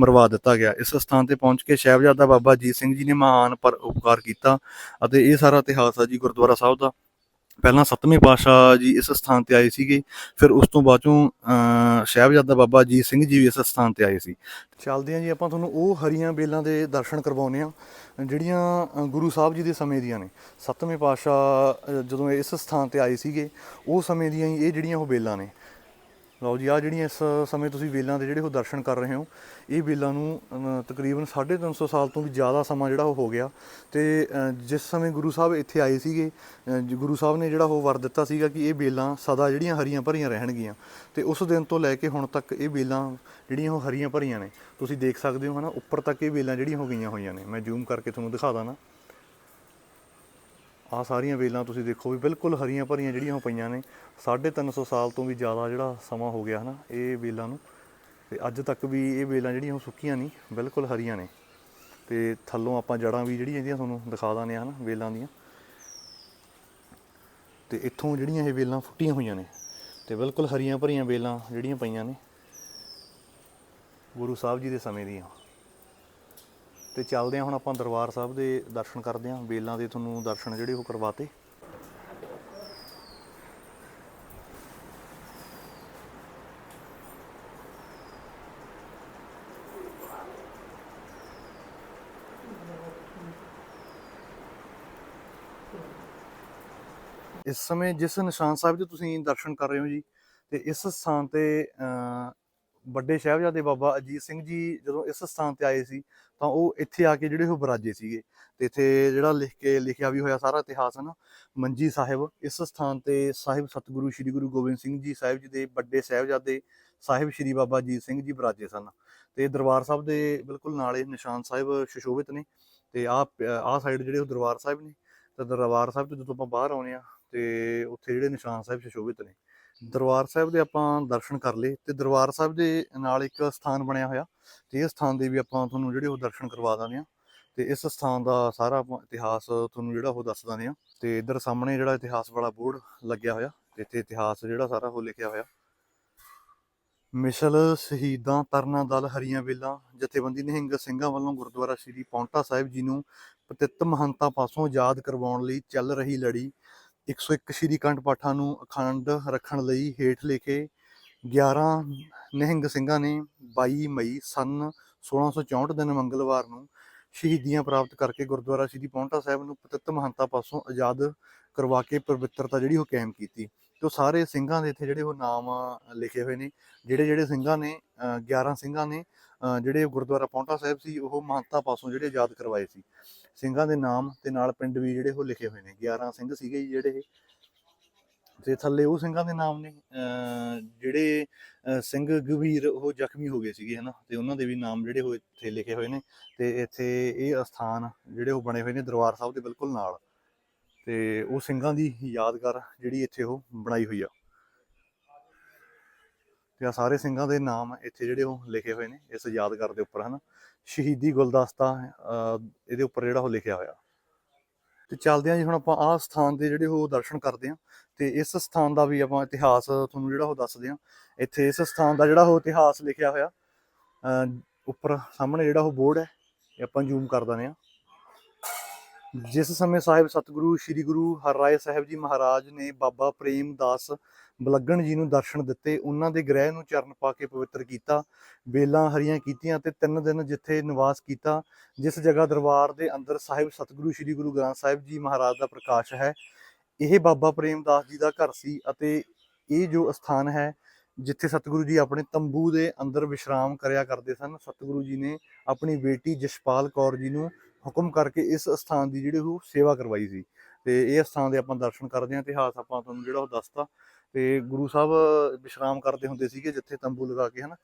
ਮਰਵਾ ਦਿੱਤਾ ਗਿਆ। ਇਸ ਸਥਾਨ ਤੇ ਪਹੁੰਚ ਕੇ ਸਾਹਿਬਜ਼ਾਦਾ ਬਾਬਾ ਅਜੀਤ ਸਿੰਘ ਜੀ ਨੇ ਮਹਾਨ ਪਰ ਉਪਕਾਰ ਕੀਤਾ ਅਤੇ ਇਹ ਸਾਰਾ ਇਤਿਹਾਸ ਆ ਜੀ ਗੁਰਦੁਆਰਾ ਸਾਹਿਬ ਦਾ। ਪਹਿਲਾਂ ਸੱਤਵੇਂ ਪਾਤਸ਼ਾਹ ਜੀ ਇਸ ਸਥਾਨ ਤੇ ਆਏ ਸੀਗੇ ਫਿਰ ਉਸ ਤੋਂ ਬਾਅਦ ਚੋਂ ਅਹ, ਸਾਹਿਬਜ਼ਾਦਾ ਬਾਬਾ ਅਜੀਤ ਸਿੰਘ ਜੀ ਵੀ ਇਸ ਸਥਾਨ ਤੇ ਆਏ ਸੀ। ਚੱਲਦੇ ਹਾਂ ਜੀ ਆਪਾਂ ਤੁਹਾਨੂੰ ਉਹ ਹਰੀਆਂ ਬੇਲਾਂ ਦੇ ਦਰਸ਼ਨ ਕਰਵਾਉਂਦੇ ਆ ਜਿਹੜੀਆਂ ਗੁਰੂ ਸਾਹਿਬ ਜੀ ਦੇ ਸਮੇਂ ਦੀਆਂ ਨੇ। ਸੱਤਵੇਂ ਪਾਤਸ਼ਾਹ ਜਦੋਂ ਇਸ ਸਥਾਨ ਤੇ ਆਏ ਸੀਗੇ ਉਹ ਸਮੇਂ ਦੀਆਂ ਹੀ ਇਹ ਜਿਹੜੀਆਂ ਉਹ ਬੇਲਾਂ ਨੇ। ਲਓ ਜੀ ਆ ਜਿਹੜੀਆਂ ਇਸ ਸਮੇਂ ਤੁਸੀਂ ਵੇਲਾਂ ਦੇ ਜਿਹੜੇ ਉਹ ਦਰਸ਼ਨ ਕਰ ਰਹੇ ਹੋ ਇਹ ਵੇਲਾਂ ਨੂੰ ਅ, ਤਕਰੀਬਨ 350 ਸਾਲ ਤੋਂ ਵੀ ਜ਼ਿਆਦਾ ਸਮਾਂ ਜਿਹੜਾ ਉਹ ਹੋ ਗਿਆ। ਤੇ ਜਿਸ ਸਮੇਂ ਗੁਰੂ ਸਾਹਿਬ ਇੱਥੇ ਆਏ ਸੀਗੇ ਗੁਰੂ ਸਾਹਿਬ ਨੇ ਜਿਹੜਾ ਉਹ ਵਰ ਦਿੱਤਾ ਸੀਗਾ ਕਿ ਇਹ ਬੇਲਾਂ ਸਦਾ ਜਿਹੜੀਆਂ ਹਰੀਆਂ ਭਰੀਆਂ ਰਹਿਣਗੀਆਂ। ਤੇ ਉਸ ਦਿਨ ਤੋਂ ਲੈ ਕੇ ਹੁਣ ਤੱਕ ਇਹ ਵੇਲਾਂ ਜਿਹੜੀਆਂ ਉਹ ਹਰੀਆਂ ਭਰੀਆਂ ਨੇ। ਤੁਸੀਂ ਦੇਖ ਸਕਦੇ ਹੋ ਹਨਾ ਉੱਪਰ ਤੱਕ ਇਹ ਵੇਲਾਂ ਜਿਹੜੀਆਂ ਹੋ ਗਈਆਂ ਹੋਈਆਂ ਨੇ। ਮੈਂ ਜ਼ੂਮ ਕਰਕੇ ਤੁਹਾਨੂੰ ਦਿਖਾ ਦਾਂ ਨਾ। ਆਹ ਸਾਰੀਆਂ ਵੇਲਾਂ ਤੁਸੀਂ ਦੇਖੋ ਵੀ ਬਿਲਕੁਲ ਹਰੀਆਂ ਭਰੀਆਂ ਜਿਹੜੀਆਂ ਉਹ ਪਈਆਂ ਨੇ। 350 ਸਾਲ ਤੋਂ ਵੀ ਜ਼ਿਆਦਾ ਜਿਹੜਾ ਸਮਾਂ ਹੋ ਗਿਆ ਹਨਾ, ਇਹ ਵੇਲਾਂ ਨੂੰ। ਤੇ ਅੱਜ ਤੱਕ ਵੀ ਇਹ ਵੇਲਾਂ ਜਿਹੜੀਆਂ ਉਹ ਸੁੱਕੀਆਂ ਨਹੀਂ, ਬਿਲਕੁਲ ਹਰੀਆਂ ਨੇ। ਤੇ ਥੱਲੋਂ ਆਪਾਂ ਜੜਾਂ ਵੀ ਜਿਹੜੀਆਂ ਇਹਦੀਆਂ ਤੁਹਾਨੂੰ ਦਿਖਾ ਦਾਂਗੇ ਹਨਾ, ਵੇਲਾਂ ਦੀਆਂ। ਤੇ ਇੱਥੋਂ ਜਿਹੜੀਆਂ ਇਹ ਵੇਲਾਂ ਫੁੱਟੀਆਂ ਹੋਈਆਂ ਨੇ, ਤੇ ਬਿਲਕੁਲ ਹਰੀਆਂ ਭਰੀਆਂ ਵੇਲਾਂ ਜਿਹੜੀਆਂ ਪਈਆਂ ਨੇ, ਗੁਰੂ ਸਾਹਿਬ ਜੀ ਦੇ ਸਮੇਂ ਦੀਆਂ। ਤੇ ਚੱਲਦੇ ਹਾਂ ਹੁਣ ਆਪਾਂ ਦਰਬਾਰ ਸਾਹਿਬ ਦੇ ਦਰਸ਼ਨ ਕਰਦੇ ਹਾਂ। ਬੇਲਾਂ ਦੇ ਤੁਹਾਨੂੰ ਦਰਸ਼ਨ ਜਿਹੜੇ ਉਹ ਕਰਵਾਤੇ। ਇਸ ਸਮੇਂ ਜਿਸ ਨਿਸ਼ਾਨ ਸਾਹਿਬ ਦੇ ਤੁਸੀਂ ਦਰਸ਼ਨ ਕਰ ਰਹੇ ਹੋ ਜੀ, ਤੇ ਇਸ ਸਥਾਨ ਤੇ ਵੱਡੇ ਸਾਹਿਬਜ਼ਾਦੇ ਬਾਬਾ ਅਜੀਤ ਸਿੰਘ ਜੀ ਜਦੋਂ ਇਸ ਸਥਾਨ ਤੇ ਆਏ ਸੀ, ਤਾਂ ਉਹ ਇੱਥੇ ਆ ਕੇ ਜਿਹੜੇ ਉਹ ਬਰਾਜੇ ਸੀਗੇ। ਤੇ ਇੱਥੇ ਜਿਹੜਾ ਲਿਖ ਕੇ ਲਿਖਿਆ ਵੀ ਹੋਇਆ ਸਾਰਾ ਇਤਿਹਾਸ ਹੈ ਨਾ, ਮੰਜੀ ਸਾਹਿਬ, ਇਸ ਸਥਾਨ ਤੇ ਸਾਹਿਬ ਸਤਿਗੁਰੂ ਸ੍ਰੀ ਗੁਰੂ ਗੋਬਿੰਦ ਸਿੰਘ ਜੀ ਸਾਹਿਬ ਜੀ ਦੇ ਵੱਡੇ ਸਾਹਿਬਜ਼ਾਦੇ ਸਾਹਿਬ ਸ੍ਰੀ ਬਾਬਾ ਅਜੀਤ ਸਿੰਘ ਜੀ ਬਰਾਜੇ ਸਨ। ਤੇ ਦਰਬਾਰ ਸਾਹਿਬ ਦੇ ਬਿਲਕੁਲ ਨਾਲੇ ਨਿਸ਼ਾਨ ਸਾਹਿਬ ਸੁਸ਼ੋਭਿਤ ਨੇ, ਤੇ ਆਹ ਆਹ ਸਾਈਡ ਜਿਹੜੇ ਉਹ ਦਰਬਾਰ ਸਾਹਿਬ ਨੇ, ਤੇ ਦਰਬਾਰ ਸਾਹਿਬ ਤੋਂ ਜਦੋਂ ਆਪਾਂ ਬਾਹਰ ਆਉਨੇ ਆ ਤੇ ਉੱਥੇ ਜਿਹੜੇ ਨਿਸ਼ਾਨ ਸਾਹਿਬ ਸੁਸ਼ੋਭਿਤ ਨੇ ਦਰਬਾਰ ਸਾਹਿਬ ਦੇ ਆਪਾਂ ਦਰਸ਼ਨ ਕਰ ਲਏ ਤੇ ਦਰਬਾਰ ਸਾਹਿਬ ਦੇ ਨਾਲ ਇੱਕ ਸਥਾਨ ਬਣਿਆ ਹੋਇਆ ਤੇ ਇਹ ਸਥਾਨ ਦੇ ਵੀ ਆਪਾਂ ਤੁਹਾਨੂੰ ਜਿਹੜੇ ਉਹ ਦਰਸ਼ਨ ਕਰਵਾ ਦਾਂਗੇ ਆ ਤੇ ਇਸ ਸਥਾਨ ਦਾ ਸਾਰਾ ਆਪਾਂ ਇਤਿਹਾਸ ਤੁਹਾਨੂੰ ਜਿਹੜਾ ਉਹ ਦੱਸ ਦਾਂਗੇ ਆ ਤੇ ਇਧਰ ਸਾਹਮਣੇ ਜਿਹੜਾ ਇਤਿਹਾਸ ਵਾਲਾ ਬੋਰਡ ਲੱਗਿਆ ਹੋਇਆ ਤੇ ਇੱਥੇ ਇਤਿਹਾਸ ਜਿਹੜਾ ਸਾਰਾ ਉਹ ਲਿਖਿਆ ਹੋਇਆ। ਮਿਸ਼ਲ ਸ਼ਹੀਦਾਂ ਤਰਨਾ ਦਲ ਹਰੀਆਂ ਵੇਲਾ ਜਥੇਬੰਦੀ ਨਿਹੰਗ ਸਿੰਘਾਂ ਵੱਲੋਂ ਗੁਰਦੁਆਰਾ ਸ੍ਰੀ ਪੌਂਟਾ ਸਾਹਿਬ ਜੀ ਨੂੰ ਪਤਿੱਤ ਮਹੰਤਾਂ ਪਾਸੋਂ ਯਾਦ ਕਰਵਾਉਣ ਲਈ ਚੱਲ ਰਹੀ ਲੜੀ 101 ਸ਼੍ਰੀ ਕੰਠ ਪਾਠਾਂ ਨੂੰ ਅਖੰਡ ਰੱਖਣ ਲਈ ਹੇਠ ਲਿਖੇ 11 ਨਿਹੰਗ ਸਿੰਘਾਂ ਨੇ 22 ਮਈ ਸਨ 1664 ਦਿਨ ਮੰਗਲਵਾਰ ਨੂੰ ਸ਼ਹੀਦੀਆਂ ਪ੍ਰਾਪਤ ਕਰਕੇ ਗੁਰਦੁਆਰਾ ਸ੍ਰੀ ਪੌਂਟਾ ਸਾਹਿਬ ਨੂੰ ਪਤਿੱਤ ਮਹੰਤਾਂ ਪਾਸੋਂ ਆਜ਼ਾਦ ਕਰਵਾ ਕੇ ਪਵਿੱਤਰਤਾ ਜਿਹੜੀ ਉਹ ਕਾਇਮ ਕੀਤੀ। ਤੇ ਉਹ ਸਾਰੇ ਸਿੰਘਾਂ ਦੇ ਇੱਥੇ ਜਿਹੜੇ ਉਹ ਨਾਮ ਲਿਖੇ ਹੋਏ ਨੇ ਜਿਹੜੇ ਜਿਹੜੇ ਸਿੰਘਾਂ ਨੇ ਅ, 11 ਸਿੰਘਾਂ ਨੇ ਜਿਹੜੇ ਗੁਰਦੁਆਰਾ ਪੌਂਟਾ ਸਾਹਿਬ ਸੀ, ਉਹ ਮਹੰਤਾਂ ਪਾਸੋਂ ਜਿਹੜੇ ਯਾਦ ਕਰਵਾਏ ਸੀ। ਸਿੰਘਾਂ ਦੇ ਨਾਮ ਤੇ ਨਾਲ ਪਿੰਡ ਵੀ ਜਿਹੜੇ ਉਹ ਲਿਖੇ ਹੋਏ ਨੇ। 11 ਸਿੰਘ ਸੀਗੇ ਜਿਹੜੇ ਇਹ। ਤੇ ਥੱਲੇ ਉਹ ਸਿੰਘਾਂ ਦੇ ਨਾਮ ਨੇ। ਜਿਹੜੇ ਸਿੰਘ ਗੰਭੀਰ ਉਹ ਜ਼ਖਮੀ ਹੋ ਗਏ ਸੀਗੇ, ਹਨਾ। ਤੇ ਉਹਨਾਂ ਦੇ ਵੀ ਨਾਮ ਜਿਹੜੇ ਉਹ ਇੱਥੇ ਲਿਖੇ ਹੋਏ ਨੇ। ਤੇ ਇੱਥੇ ਇਹ ਅਸਥਾਨ ਜਿਹੜੇ ਉਹ ਬਣੇ ਹੋਏ ਨੇ ਦਰਬਾਰ ਸਾਹਿਬ ਦੇ ਬਿਲਕੁਲ ਨਾਲ। ਤੇ ਉਹ ਸਿੰਘਾਂ ਦੀ ਯਾਦਗਾਰ ਜਿਹੜੀ ਇੱਥੇ ਉਹ ਬਣਾਈ ਹੋਈ ਆ। ਤੇ ਆ ਸਾਰੇ ਸਿੰਘਾਂ ਦੇ ਨਾਮ ਇੱਥੇ ਜਿਹੜੇ ਉਹ ਲਿਖੇ ਹੋਏ ਨੇ, ਇਸ ਯਾਦਗਾਰ ਦੇ ਉੱਪਰ, ਹਨਾ? ਸ਼ਹੀਦੀ ਗੁਲਦਸਤਾ ਇਹਦੇ ਉੱਪਰ ਜਿਹੜਾ ਉਹ ਲਿਖਿਆ ਹੋਇਆ। ਤੇ ਚੱਲਦੇ ਹਾਂ ਜੀ ਹੁਣ ਆਪਾਂ ਆਹ ਸਥਾਨ ਦੇ ਜਿਹੜੇ ਉਹ ਦਰਸ਼ਨ ਕਰਦੇ ਹਾਂ ਤੇ ਇਸ ਸਥਾਨ ਦਾ ਵੀ ਆਪਾਂ ਇਤਿਹਾਸ ਤੁਹਾਨੂੰ ਜਿਹੜਾ ਉਹ ਦੱਸਦੇ ਹਾਂ ਇੱਥੇ ਇਸ ਸਥਾਨ ਦਾ ਜਿਹੜਾ ਉਹ ਇਤਿਹਾਸ ਲਿਖਿਆ ਹੋਇਆ, ਅਹ, ਉੱਪਰ ਸਾਹਮਣੇ ਜਿਹੜਾ ਉਹ ਬੋਰਡ ਹੈ, ਇਹ ਆਪਾਂ ਜ਼ੂਮ ਕਰ ਦਿੰਦੇ ਹਾਂ ਜਿਸ ਸਮੇਂ ਸਾਹਿਬ ਸਤਿਗੁਰੂ, ਸ੍ਰੀ ਗੁਰੂ ਹਰਰਾਏ ਸਾਹਿਬ ਜੀ ਮਹਾਰਾਜ ਨੇ ਬਾਬਾ ਪ੍ਰੇਮ ਦਾਸ ਬਲੱਗਣ ਜੀ ਨੂੰ ਦਰਸ਼ਨ ਦਿੱਤੇ, ਉਹਨਾਂ ਦੇ ਗ੍ਰਹਿ ਨੂੰ ਚਰਨ ਪਾ ਕੇ ਪਵਿੱਤਰ ਕੀਤਾ ਬੇਲਾਂ ਹਰੀਆਂ ਕੀਤੀਆਂ ਤੇ ਤਿੰਨ ਦਿਨ ਜਿੱਥੇ ਨਿਵਾਸ ਕੀਤਾ, ਜਿਸ ਜਗ੍ਹਾ ਦਰਬਾਰ ਦੇ ਅੰਦਰ ਸਾਹਿਬ ਸਤਿਗੁਰੂ, ਸ੍ਰੀ ਗੁਰੂ ਗ੍ਰੰਥ ਸਾਹਿਬ ਜੀ ਮਹਾਰਾਜ ਦਾ ਪ੍ਰਕਾਸ਼ ਹੈ, ਇਹ ਬਾਬਾ ਪ੍ਰੇਮ ਦਾਸ ਜੀ ਦਾ ਘਰ ਸੀ ਅਤੇ ਇਹ ਜੋ ਸਥਾਨ ਹੈ, ਜਿੱਥੇ ਸਤਿਗੁਰੂ ਜੀ ਆਪਣੇ ਤੰਬੂ ਦੇ ਅੰਦਰ ਵਿਸ਼ਰਾਮ ਕਰਿਆ ਕਰਦੇ ਸਨ, ਸਤਿਗੁਰੂ ਜੀ ਨੇ ਆਪਣੀ ਬੇਟੀ ਜਸ਼ਪਾਲ ਕੌਰ ਜੀ ਨੂੰ ਹੁਕਮ ਕਰਕੇ ਇਸ ਸਥਾਨ ਦੀ ਜਿਹੜੀ ਉਹ ਸੇਵਾ ਕਰਵਾਈ ਸੀ। ਤੇ ਇਹ ਸਥਾਨ ਦੇ ਆਪਾਂ ਦਰਸ਼ਨ ਕਰਦੇ ਹਾਂ, ਇਤਿਹਾਸ ਆਪਾਂ ਤੁਹਾਨੂੰ ਜਿਹੜਾ ਉਹ ਦੱਸਤਾ। ਤੇ ਗੁਰੂ ਸਾਹਿਬ ਵਿਸ਼ਰਾਮ ਕਰਦੇ ਹੁੰਦੇ ਸੀਗੇ ਜਿੱਥੇ ਤੰਬੂ ਲਗਾ ਕੇ, ਹਨਾ?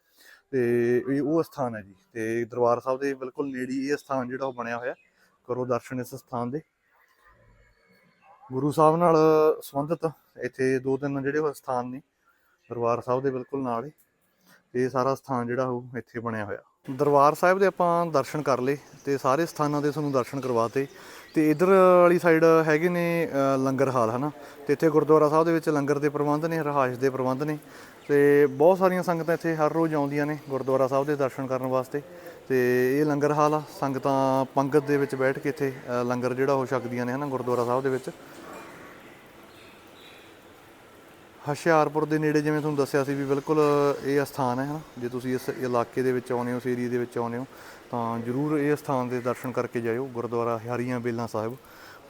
ਤੇ ਇਹ ਉਹ ਸਥਾਨ ਹੈ ਜੀ। ਤੇ ਦਰਬਾਰ ਸਾਹਿਬ ਦੇ ਬਿਲਕੁਲ ਨੇੜੇ ਇਹ ਸਥਾਨ ਜਿਹੜਾ ਉਹ ਬਣਿਆ ਹੋਇਆ। ਕਰੋ ਦਰਸ਼ਨ ਇਸ ਸਥਾਨ ਦੇ। ਗੁਰੂ ਸਾਹਿਬ ਨਾਲ ਸੰਬੰਧਿਤ ਇੱਥੇ ਦੋ ਤਿੰਨ ਜਿਹੜੇ ਉਹ ਸਥਾਨ ਨੇ। ਦਰਬਾਰ ਸਾਹਿਬ ਦੇ ਬਿਲਕੁਲ ਨਾਲ ਹੀ। ਤੇ ਸਾਰਾ ਸਥਾਨ ਜਿਹੜਾ ਉਹ ਇੱਥੇ ਬਣਿਆ ਹੋਇਆ। ਦਰਬਾਰ ਸਾਹਿਬ ਦੇ ਆਪਾਂ ਦਰਸ਼ਨ ਕਰ ਲਏ ਤੇ ਸਾਰੇ ਸਥਾਨਾਂ ਦੇ ਤੁਹਾਨੂੰ ਦਰਸ਼ਨ ਕਰਵਾਤੇ। ਤੇ ਇਧਰ ਵਾਲੀ ਸਾਈਡ ਹੈਗੇ ਨੇ ਲੰਗਰ ਹਾਲ, ਹਨਾ? ਤੇ ਇੱਥੇ ਗੁਰਦੁਆਰਾ ਸਾਹਿਬ ਦੇ ਵਿੱਚ ਲੰਗਰ ਦੇ ਪ੍ਰਬੰਧ ਨੇ, ਰਹਾਇਸ਼ ਦੇ ਪ੍ਰਬੰਧ ਨੇ। ਤੇ ਬਹੁਤ ਸਾਰੀਆਂ ਸੰਗਤਾਂ ਇੱਥੇ ਹਰ ਰੋਜ਼ ਆਉਂਦੀਆਂ ਨੇ ਗੁਰਦੁਆਰਾ ਸਾਹਿਬ ਦੇ ਦਰਸ਼ਨ ਕਰਨ ਵਾਸਤੇ। ਤੇ ਇਹ ਲੰਗਰ ਹਾਲ ਆ, ਸੰਗਤਾਂ ਪੰਗਤ ਦੇ ਵਿੱਚ ਬੈਠ ਕੇ ਇੱਥੇ ਲੰਗਰ ਜਿਹੜਾ ਉਹ ਛਕਦੀਆਂ ਨੇ, ਹਨਾ, ਗੁਰਦੁਆਰਾ ਸਾਹਿਬ ਦੇ ਵਿੱਚ। ਹੁਸ਼ਿਆਰਪੁਰ ਦੇ ਨੇੜੇ ਜਿਵੇਂ ਤੁਹਾਨੂੰ ਦੱਸਿਆ ਸੀ ਵੀ ਬਿਲਕੁਲ ਇਹ ਸਥਾਨ ਹੈ, ਹਨਾ? ਜੇ ਤੁਸੀਂ ਇਸ ਇਲਾਕੇ ਦੇ ਵਿੱਚ ਆਉਂਦੇ ਹੋ, ਇਸ ਏਰੀਏ ਦੇ ਵਿੱਚ ਆਉਂਦੇ ਹੋ, ਤਾਂ ਜਰੂਰ ਇਹ ਸਥਾਨ ਦੇ ਦਰਸ਼ਨ ਕਰਕੇ ਜਾਇਓ, ਗੁਰਦੁਆਰਾ ਹਰੀਆਂ ਬੇਲਾਂ ਸਾਹਿਬ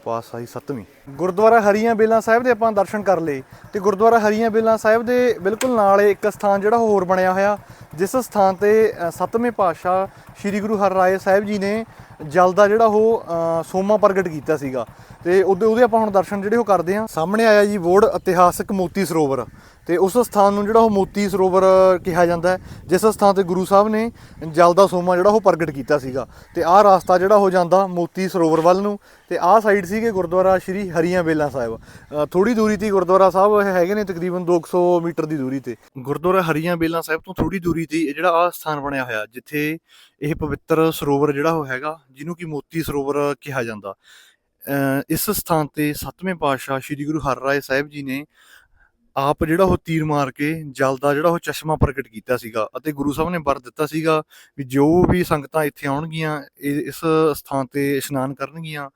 ਪਾਤਸ਼ਾਹੀ ਸੱਤਵੀਂ। ਗੁਰਦੁਆਰਾ ਹਰੀਆਂ ਬੇਲਾਂ ਸਾਹਿਬ ਦੇ ਆਪਾਂ ਦਰਸ਼ਨ ਕਰ ਲਏ ਤੇ ਗੁਰਦੁਆਰਾ ਹਰੀਆਂ ਬੇਲਾਂ ਸਾਹਿਬ ਦੇ ਬਿਲਕੁਲ ਨਾਲ ਇੱਕ ਸਥਾਨ ਜਿਹੜਾ ਹੋਰ ਬਣਿਆ ਹੋਇਆ ਜਿਸ ਸਥਾਨ ਤੇ ਅ, ਸੱਤਵੇਂ ਪਾਤਸ਼ਾਹ ਸ੍ਰੀ ਗੁਰੂ ਹਰਰਾਏ ਸਾਹਿਬ ਜੀ ਨੇ ਜਲ ਦਾ ਜਿਹੜਾ ਉਹ ਸੋਮਾ ਪ੍ਰਗਟ ਕੀਤਾ ਸੀਗਾ। ਤੇ ਉਹਦੇ ਉਹਦੇ ਆਪਾਂ ਹੁਣ ਦਰਸ਼ਨ ਜਿਹੜੇ ਉਹ ਕਰਦੇ ਹਾਂ। ਸਾਹਮਣੇ ਆਇਆ ਜੀ ਬੋਰਡ ਇਤਿਹਾਸਕ ਮੋਤੀ ਸਰੋਵਰ। ਤੇ ਉਸ ਸਥਾਨ ਨੂੰ ਜਿਹੜਾ ਉਹ ਮੋਤੀ ਸਰੋਵਰ ਕਿਹਾ ਜਾਂਦਾ ਹੈ ਜਿਸ ਸਥਾਨ ਤੇ ਗੁਰੂ ਸਾਹਿਬ ਨੇ ਜਲ ਦਾ ਸੋਮਾ ਜਿਹੜਾ ਉਹ ਪ੍ਰਗਟ ਕੀਤਾ ਸੀਗਾ। ਤੇ ਆਹ ਰਾਸਤਾ ਜਿਹੜਾ ਹੋ ਜਾਂਦਾ ਮੋਤੀ ਸਰੋਵਰ ਵੱਲ ਨੂੰ। ਤੇ ਆਹ ਸਾਈਡ ਸੀਗੇ ਗੁਰਦੁਆਰਾ ਸ਼੍ਰੀ ਹਰੀਆਂ ਬੇਲਾ ਸਾਹਿਬ। ਥੋੜੀ ਦੂਰੀ ਤੇ ਗੁਰਦੁਆਰਾ ਸਾਹਿਬ ਹੈਗੇ ਨੇ ਤਕਰੀਬਨ 200 ਮੀਟਰ ਦੀ ਦੂਰੀ ਤੇ। ਗੁਰਦੁਆਰਾ ਹਰੀਆਂ ਬੇਲਾਂ ਸਾਹਿਬ ਤੋਂ ਥੋੜੀ ਦੂਰੀ ਤੇ ਇਹ ਜਿਹੜਾ ਆ ਸਥਾਨ ਬਣਿਆ ਹੋਇਆ, ਜਿੱਥੇ ਇਹ ਪਵਿੱਤਰ ਸਰੋਵਰ ਜਿਹੜਾ ਉਹ ਹੈਗਾ, ਜਿਹਨੂੰ ਕਿ ਮੋਤੀ ਸਰੋਵਰ ਕਿਹਾ ਜਾਂਦਾ। ਅਹ ਇਸ ਸਥਾਨ ਤੇ ਸੱਤਵੇਂ ਪਾਤਸ਼ਾਹ ਸ੍ਰੀ ਗੁਰੂ ਹਰਰਾਏ ਸਾਹਿਬ ਜੀ ਨੇ ਆਪ ਜਿਹੜਾ ਉਹ ਤੀਰ ਮਾਰ ਕੇ ਜਲ ਦਾ ਜਿਹੜਾ ਉਹ ਚਸ਼ਮਾ ਪ੍ਰਗਟ ਕੀਤਾ ਸੀਗਾ ਅਤੇ ਗੁਰੂ ਸਾਹਿਬ ਨੇ ਵਰ ਦਿੱਤਾ ਸੀਗਾ ਵੀ ਜੋ ਵੀ ਸੰਗਤਾਂ ਇੱਥੇ ਆਉਣਗੀਆਂ, ਇਹ- ਇਸ ਸਥਾਨ ਤੇ ਇਸ਼ਨਾਨ ਕਰਨਗੀਆਂ।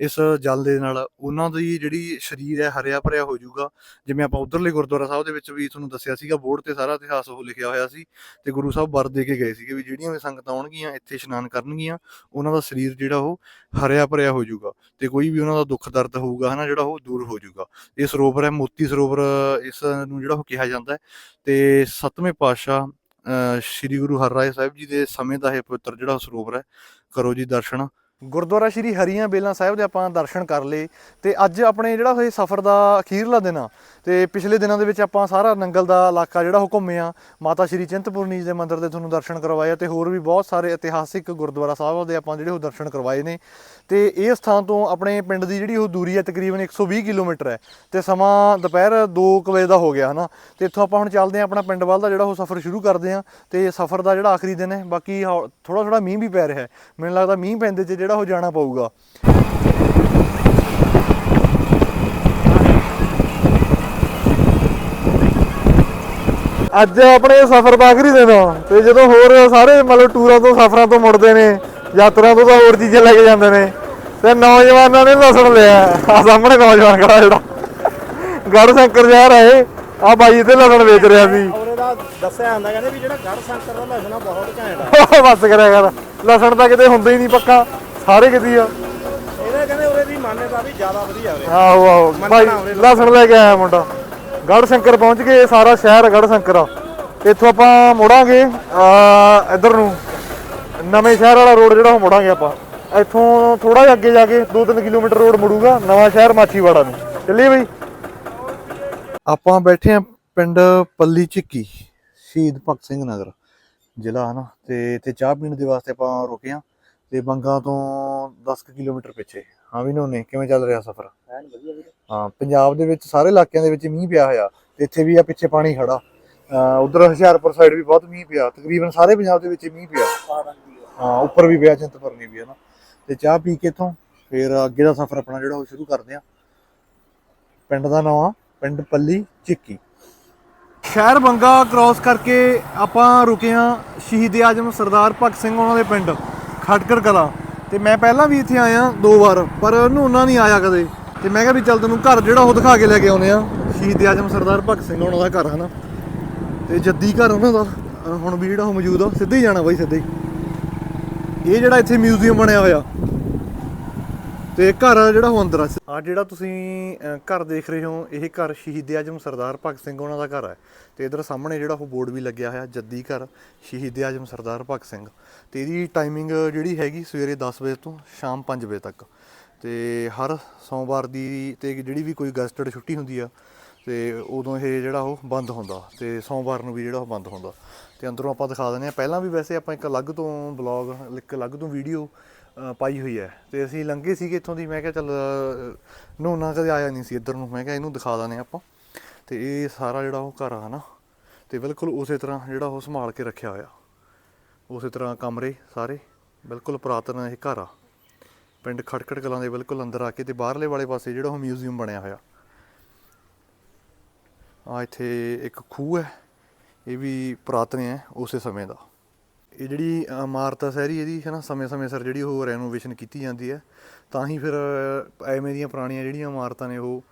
ਇਸ ਜਲ ਦੇ ਨਾਲ ਉਹਨਾਂ ਦੀ ਜਿਹੜੀ ਸਰੀਰ ਹੈ ਹਰਿਆ ਭਰਿਆ ਹੋ ਜਾਊਗਾ। ਜਿਵੇਂ ਆਪਾਂ ਉਧਰਲੇ ਗੁਰਦੁਆਰਾ ਸਾਹਿਬ ਦੇ ਵਿੱਚ ਵੀ ਤੁਹਾਨੂੰ ਦੱਸਿਆ ਸੀਗਾ, ਬੋਰਡ ਤੇ ਸਾਰਾ ਇਤਿਹਾਸ ਉਹ ਲਿਖਿਆ ਹੋਇਆ ਸੀ ਤੇ ਗੁਰੂ ਸਾਹਿਬ ਵਰ ਦੇ ਕੇ ਗਏ ਸੀਗੇ ਵੀ ਜਿਹੜੀਆਂ ਵੀ ਸੰਗਤਾਂ ਆਉਣਗੀਆਂ, ਇੱਥੇ ਇਸ਼ਨਾਨ ਕਰਨਗੀਆਂ, ਉਹਨਾਂ ਦਾ ਸਰੀਰ ਜਿਹੜਾ ਉਹ ਹਰਿਆ ਭਰਿਆ ਹੋ ਜਾਊਗਾ ਤੇ ਕੋਈ ਵੀ ਉਹਨਾਂ ਦਾ ਦੁੱਖ ਦਰਦ ਹੋਊਗਾ ਹਨਾ, ਜਿਹੜਾ ਉਹ ਦੂਰ ਹੋ ਜਾਊਗਾ। ਇਹ ਸਰੋਵਰ ਹੈ, ਮੋਤੀ ਸਰੋਵਰ ਇਸ ਨੂੰ ਜਿਹੜਾ ਉਹ ਕਿਹਾ ਜਾਂਦਾ ਹੈ ਤੇ ਸੱਤਵੇਂ ਪਾਤਸ਼ਾਹ, ਅਹ ਸ੍ਰੀ ਗੁਰੂ ਹਰਰਾਏ ਸਾਹਿਬ ਜੀ ਦੇ ਸਮੇਂ ਦਾ ਇਹ ਪਵਿੱਤਰ ਜਿਹੜਾ ਸਰੋਵਰ ਹੈ, ਕਰੋ ਜੀ ਦਰਸ਼ਨ। ਗੁਰਦੁਆਰਾ ਸ਼੍ਰੀ ਹਰੀਆਂ ਬੇਲਾਂ ਸਾਹਿਬ ਦੇ ਆਪਾਂ ਦਰਸ਼ਨ ਕਰ ਲਏ ਤੇ ਅੱਜ ਆਪਣੇ ਜਿਹੜਾ ਇਹ ਸਫ਼ਰ ਦਾ ਅਖੀਰਲਾ ਦਿਨ ਆ ਤੇ ਪਿਛਲੇ ਦਿਨਾਂ ਦੇ ਵਿੱਚ ਆਪਾਂ ਸਾਰਾ ਨੰਗਲ ਦਾ ਇਲਾਕਾ ਜਿਹੜਾ ਉਹ ਘੁੰਮੇ ਆ। ਮਾਤਾ ਸ਼੍ਰੀ ਚਿੰਤਪੁਰਨੀ ਜੀ ਦੇ ਮੰਦਿਰ ਦੇ ਤੁਹਾਨੂੰ ਦਰਸ਼ਨ ਕਰਵਾਏ ਆ ਤੇ ਹੋਰ ਵੀ ਬਹੁਤ ਸਾਰੇ ਇਤਿਹਾਸਿਕ ਗੁਰਦੁਆਰਾ ਸਾਹਿਬ ਦੇ ਆਪਾਂ ਜਿਹੜੇ ਉਹ ਦਰਸ਼ਨ ਕਰਵਾਏ ਨੇ। ਤੇ ਇਹ ਸਥਾਨ ਤੋਂ ਆਪਣੇ ਪਿੰਡ ਦੀ ਜਿਹੜੀ ਉਹ ਦੂਰੀ ਹੈ ਤਕਰੀਬਨ 120 ਕਿਲੋਮੀਟਰ ਹੈ ਤੇ ਸਮਾਂ ਦੁਪਹਿਰ 2 ਵਜੇ ਦਾ ਹੋ ਗਿਆ, ਹਨਾ? ਤੇ ਇੱਥੋਂ ਆਪਾਂ ਹੁਣ ਚੱਲਦੇ ਆ ਆਪਣਾ ਪਿੰਡ ਵੱਲ ਦਾ ਜਿਹੜਾ ਉਹ ਸਫ਼ਰ ਸ਼ੁਰੂ ਕਰਦੇ ਆ ਤੇ ਸਫ਼ਰ ਦਾ ਜਿਹੜਾ ਆਖਰੀ ਦਿਨ ਹੈ, ਬਾਕੀ ਥੋੜਾ ਥੋੜਾ ਮੀਂਹ ਵੀ ਪੈ ਰਿਹਾ ਹੈ। ਮੈਨੂੰ ਲੱਗਦਾ ਮੀਂਹ ਪੈਂਦੇ 'ਚ ਜਿਹੜਾ ਉਹ ਜਾਣਾ ਪਊਗਾ। ਅੱਜ ਆਪਣੇ ਸਫ਼ਰ ਦਾ ਆਖਰੀ ਦਿਨ ਆ ਤੇ ਜਦੋਂ ਹੋਰ ਸਾਰੇ ਮਤਲਬ ਟੂਰਾਂ ਤੋਂ ਸਫ਼ਰਾਂ ਤੋਂ ਮੁੜਦੇ ਨੇ ਯਾਤਰਾ ਤੋਂ ਤਾਂ ਹੋਰ ਚੀਜ਼ਾਂ ਲੈ ਕੇ ਜਾਂਦੇ ਨੇ ਤੇ ਨੌਜਵਾਨਾਂ ਨੇ ਲਸਣ ਲਿਆ ਆ ਸਾਹਮਣੇ ਨੌਜਵਾਨ ਖੜਾ ਜਿਹੜਾ। ਗੜ ਸ਼ੰਕਰ ਜਾ ਰਹੇ ਆ ਬਾਈ ਤੇ ਲਸਣ ਵੇਚ ਰਿਹਾ ਸੀ। ਇਹਦਾ ਦੱਸਿਆ ਜਾਂਦਾ ਕਹਿੰਦੇ ਵੀ ਜਿਹੜਾ ਗੜ ਸ਼ੰਕਰ ਦਾ ਲਸਣਾ ਬਹੁਤ ਘੈਂਟ ਆ। ਬਸ ਕਰਿਆ ਕਰ ਲਸਣ ਤਾਂ ਕਿਤੇ ਹੁੰਦਾ ਹੀ ਨਹੀਂ ਪੱਕਾ। ਸਾਰੇ ਕਿਤੇ ਆ। ਇਹਦੇ ਕਹਿੰਦੇ ਉਰੇ ਦੀ ਮਾਨਤਾ ਵੀ ਜ਼ਿਆਦਾ ਵਧੀਆ ਉਰੇ। ਆਹੋ ਆਹੋ। ਭਾਈ ਲਸਣ ਲੈ ਕੇ ਆਇਆ ਮੁੰਡਾ। ਗੜ ਸ਼ੰਕਰ ਪਹੁੰਚ ਗਏ ਇਹ ਸਾਰਾ ਸ਼ਹਿਰ ਗੜ ਸ਼ੰਕਰ ਆ। ਇੱਥੋਂ ਆਪਾਂ ਮੁੜਾਂਗੇ ਆ ਇੱਧਰ ਨੂੰ। ਨਵੇਂ ਸ਼ਹਿਰ ਵਾਲਾ ਰੋਡ ਜਿਹੜਾ ਉਹ ਮੁੜਾਂਗੇ ਆਪਾਂ। ਇੱਥੋਂ ਥੋੜਾ ਜਿਹਾ ਅੱਗੇ ਜਾ ਕੇ 2-3 ਕਿਲੋਮੀਟਰ ਰੋਡ ਮੁੜੂਗਾ ਨਵਾਂ ਸ਼ਹਿਰ ਮਾਛੀਵਾੜਾ ਨੂੰ। ਚੱਲੀਏ ਬਈ। ਆਪਾਂ ਬੈਠੇ ਆ ਪਿੰਡ ਪੱਲੀ ਝਿੱਕੀ ਸ਼ਹੀਦ ਭਗਤ ਸਿੰਘ ਨਗਰ ਜ਼ਿਲ੍ਹਾ ਹਨਾ? ਤੇ ਇੱਥੇ ਚਾਹ ਪੀਣ ਦੇ ਵਾਸਤੇ ਆਪਾਂ ਰੁਕੇ ਆ। ਤੇ ਬੰਗਾ ਤੋਂ 10 ਕੁ ਕਿਲੋਮੀਟਰ ਪਿੱਛੇ। ਹਾਂ ਵੀ ਨੋਨੇ ਕਿਵੇਂ ਚੱਲ ਰਿਹਾ ਸਫ਼ਰ? ਐਨ ਵਧੀਆ ਵੀਰੇ। ਹਾਂ ਪੰਜਾਬ ਦੇ ਵਿੱਚ ਸਾਰੇ ਇਲਾਕਿਆਂ ਦੇ ਵਿੱਚ ਮੀਂਹ ਪਿਆ ਹੋਇਆ ਤੇ ਇੱਥੇ ਵੀ ਆ ਪਿੱਛੇ ਪਾਣੀ ਖੜਾ। ਉਧਰ ਹੁਸ਼ਿਆਰਪੁਰ ਸਾਈਡ ਵੀ ਬਹੁਤ ਮੀਂਹ ਪਿਆ ਤਕਰੀਬਨ ਸਾਰੇ ਪੰਜਾਬ ਦੇ ਵਿੱਚ ਮੀਂਹ ਪਿਆ। ਹਾਂ ਉੱਪਰ ਵੀ ਪਿਆ ਚਿੰਤਪੁਰਨੀ ਵੀ ਹੈ ਨਾ। ਤੇ ਚਾਹ ਪੀ ਕੇ ਇੱਥੋਂ ਫਿਰ ਅੱਗੇ ਦਾ ਸਫ਼ਰ ਆਪਣਾ ਜਿਹੜਾ ਉਹ ਸ਼ੁਰੂ ਕਰਦੇ ਆ ਪਿੰਡ ਦਾ ਨਾਮ ਆ ਪਿੰਡ ਪੱਲੀ ਚਿੱਕੀ। ਸ਼ਹਿਰ ਬੰਗਾ ਕ੍ਰਾਸ ਕਰਕੇ ਆਪਾਂ ਰੁਕੇ ਹਾਂ ਸ਼ਹੀਦ ਆਜਮ ਸਰਦਾਰ ਭਗਤ ਸਿੰਘ ਉਹਨਾਂ ਦੇ ਪਿੰਡ। ਖਟਕਰ ਕਲਾ। ਤੇ ਮੈਂ ਪਹਿਲਾਂ ਵੀ ਇੱਥੇ ਆਇਆ ਦੋ ਵਾਰ, ਪਰ ਉਹਨੂੰ ਉਹਨਾਂ ਨਹੀਂ ਆਇਆ ਕਦੇ। ਤੇ ਮੈਂ ਕਿਹਾ ਵੀ ਚੱਲ ਤੈਨੂੰ ਘਰ ਜਿਹੜਾ ਉਹ ਦਿਖਾ ਕੇ ਲੈ ਕੇ ਆਉਨੇ ਆ ਸ਼ਹੀਦ ਆਜਮ ਸਰਦਾਰ ਭਗਤ ਸਿੰਘ ਉਹਨਾਂ ਦਾ ਘਰ, ਹਨਾ। ਤੇ ਜੱਦੀ ਘਰ ਉਹਨਾਂ ਦਾ। ਹੁਣ ਵੀ ਜਿਹੜਾ ਉਹ ਮੌਜੂਦ ਆ ਸਿੱਧੇ ਹੀ ਜਾਣਾ ਬਾਈ, ਸਿੱਧੇ ਇਹ ਜਿਹੜਾ ਇੱਥੇ ਮਿਊਜ਼ੀਅਮ ਬਣਿਆ ਹੋਇਆ ਤੇ ਘਰ ਜਿਹੜਾ ਉਹ ਅੰਦਰ ਆ। ਆ ਜਿਹੜਾ ਤੁਸੀਂ ਘਰ ਦੇਖ ਰਹੇ ਹੋ, ਇਹ ਘਰ ਸ਼ਹੀਦ ਆਜਮ ਸਰਦਾਰ ਭਗਤ ਸਿੰਘ ਉਹਨਾਂ ਦਾ ਘਰ ਹੈ। ਤੇ ਇਧਰ ਸਾਹਮਣੇ ਜਿਹੜਾ ਉਹ ਬੋਰਡ ਵੀ ਲੱਗਿਆ ਹੋਇਆ, ਜੱਦੀ ਘਰ, ਸ਼ਹੀਦ ਆਜਮ ਸਰਦਾਰ ਭਗਤ ਸਿੰਘ। ਤੇ ਇਹਦੀ ਟਾਈਮਿੰਗ ਜਿਹੜੀ ਹੈਗੀ ਸਵੇਰੇ 10 ਵਜੇ ਤੋਂ ਸ਼ਾਮ 5 ਵਜੇ ਤੱਕ। ਤੇ ਹਰ ਸੋਮਵਾਰ ਦੀ ਤੇ ਜਿਹੜੀ ਵੀ ਕੋਈ ਗੈਸਟਡ ਛੁੱਟੀ ਹੁੰਦੀ ਆ, ਤੇ ਉਦੋਂ ਇਹ ਜਿਹੜਾ ਉਹ ਬੰਦ ਹੁੰਦਾ। ਤੇ ਸੋਮਵਾਰ ਨੂੰ ਵੀ ਜਿਹੜਾ ਉਹ ਬੰਦ ਹੁੰਦਾ। ਤੇ ਅੰਦਰੋਂ ਆਪਾਂ ਦਿਖਾ ਦਿੰਦੇ ਆ ਪਹਿਲਾਂ ਵੀ ਵੈਸੇ ਆਪਾਂ ਇੱਕ ਅਲੱਗ ਤੋਂ ਬਲੌਗ ਇੱਕ ਅਲੱਗ ਤੋਂ ਵੀਡੀਓ ਪਾਈ ਹੋਈ ਹੈ। ਤੇ ਅਸੀਂ ਲੰਘੇ ਸੀਗੇ ਇੱਥੋਂ ਦੀ। ਮੈਂ ਕਿਹਾ ਚੱਲ ਨੋਨਾ ਕਦੇ ਆਇਆ ਨਹੀਂ ਸੀ ਇੱਧਰ ਨੂੰ। ਮੈਂ ਕਿਹਾ ਇਹਨੂੰ ਦਿਖਾ ਦਾਂਗੇ ਆਪਾਂ। ਤੇ ਇਹ ਸਾਰਾ ਜਿਹੜਾ ਉਹ ਘਰ ਆ ਨਾ, ਤੇ ਬਿਲਕੁਲ ਉਸੇ ਤਰ੍ਹਾਂ ਜਿਹੜਾ ਉਹ ਸੰਭਾਲ ਕੇ ਰੱਖਿਆ ਹੋਇਆ। ਉਸੇ ਤਰ੍ਹਾਂ ਕਮਰੇ ਸਾਰੇ, ਬਿਲਕੁਲ ਪੁਰਾਤਨ ਇਹ ਘਰ ਆ। ਪਿੰਡ ਖਟਕੜ ਕਲਾਂ ਦੇ ਬਿਲਕੁਲ ਅੰਦਰ ਆ ਕੇ ਤੇ ਬਾਹਰਲੇ ਵਾਲੇ ਪਾਸੇ ਜਿਹੜਾ ਉਹ ਮਿਊਜ਼ੀਅਮ ਬਣਿਆ ਹੋਇਆ। ਆ ਇੱਥੇ ਇੱਕ ਖੂਹ ਹੈ। ਇਹ ਵੀ ਪੁਰਾਤਨ ਹੈ ਉਸੇ ਸਮੇਂ ਦਾ। ਇਹ ਜਿਹੜੀ ਇਮਾਰਤ ਆ ਸ਼ਹਿਰੀ, ਇਹਦੀ ਹੈ ਨਾ, ਸਮੇਂ-ਸਮੇਂ ਸਿਰ ਜਿਹੜੀ ਉਹ ਰੈਨੋਵੇਸ਼ਨ ਕੀਤੀ ਜਾਂਦੀ ਹੈ, ਤਾਂ ਹੀ ਫਿਰ ਐਵੇਂ ਦੀਆਂ ਪੁਰਾਣੀਆਂ ਜਿਹੜੀਆਂ ਇਮਾਰਤਾਂ ਨੇ ਉਹ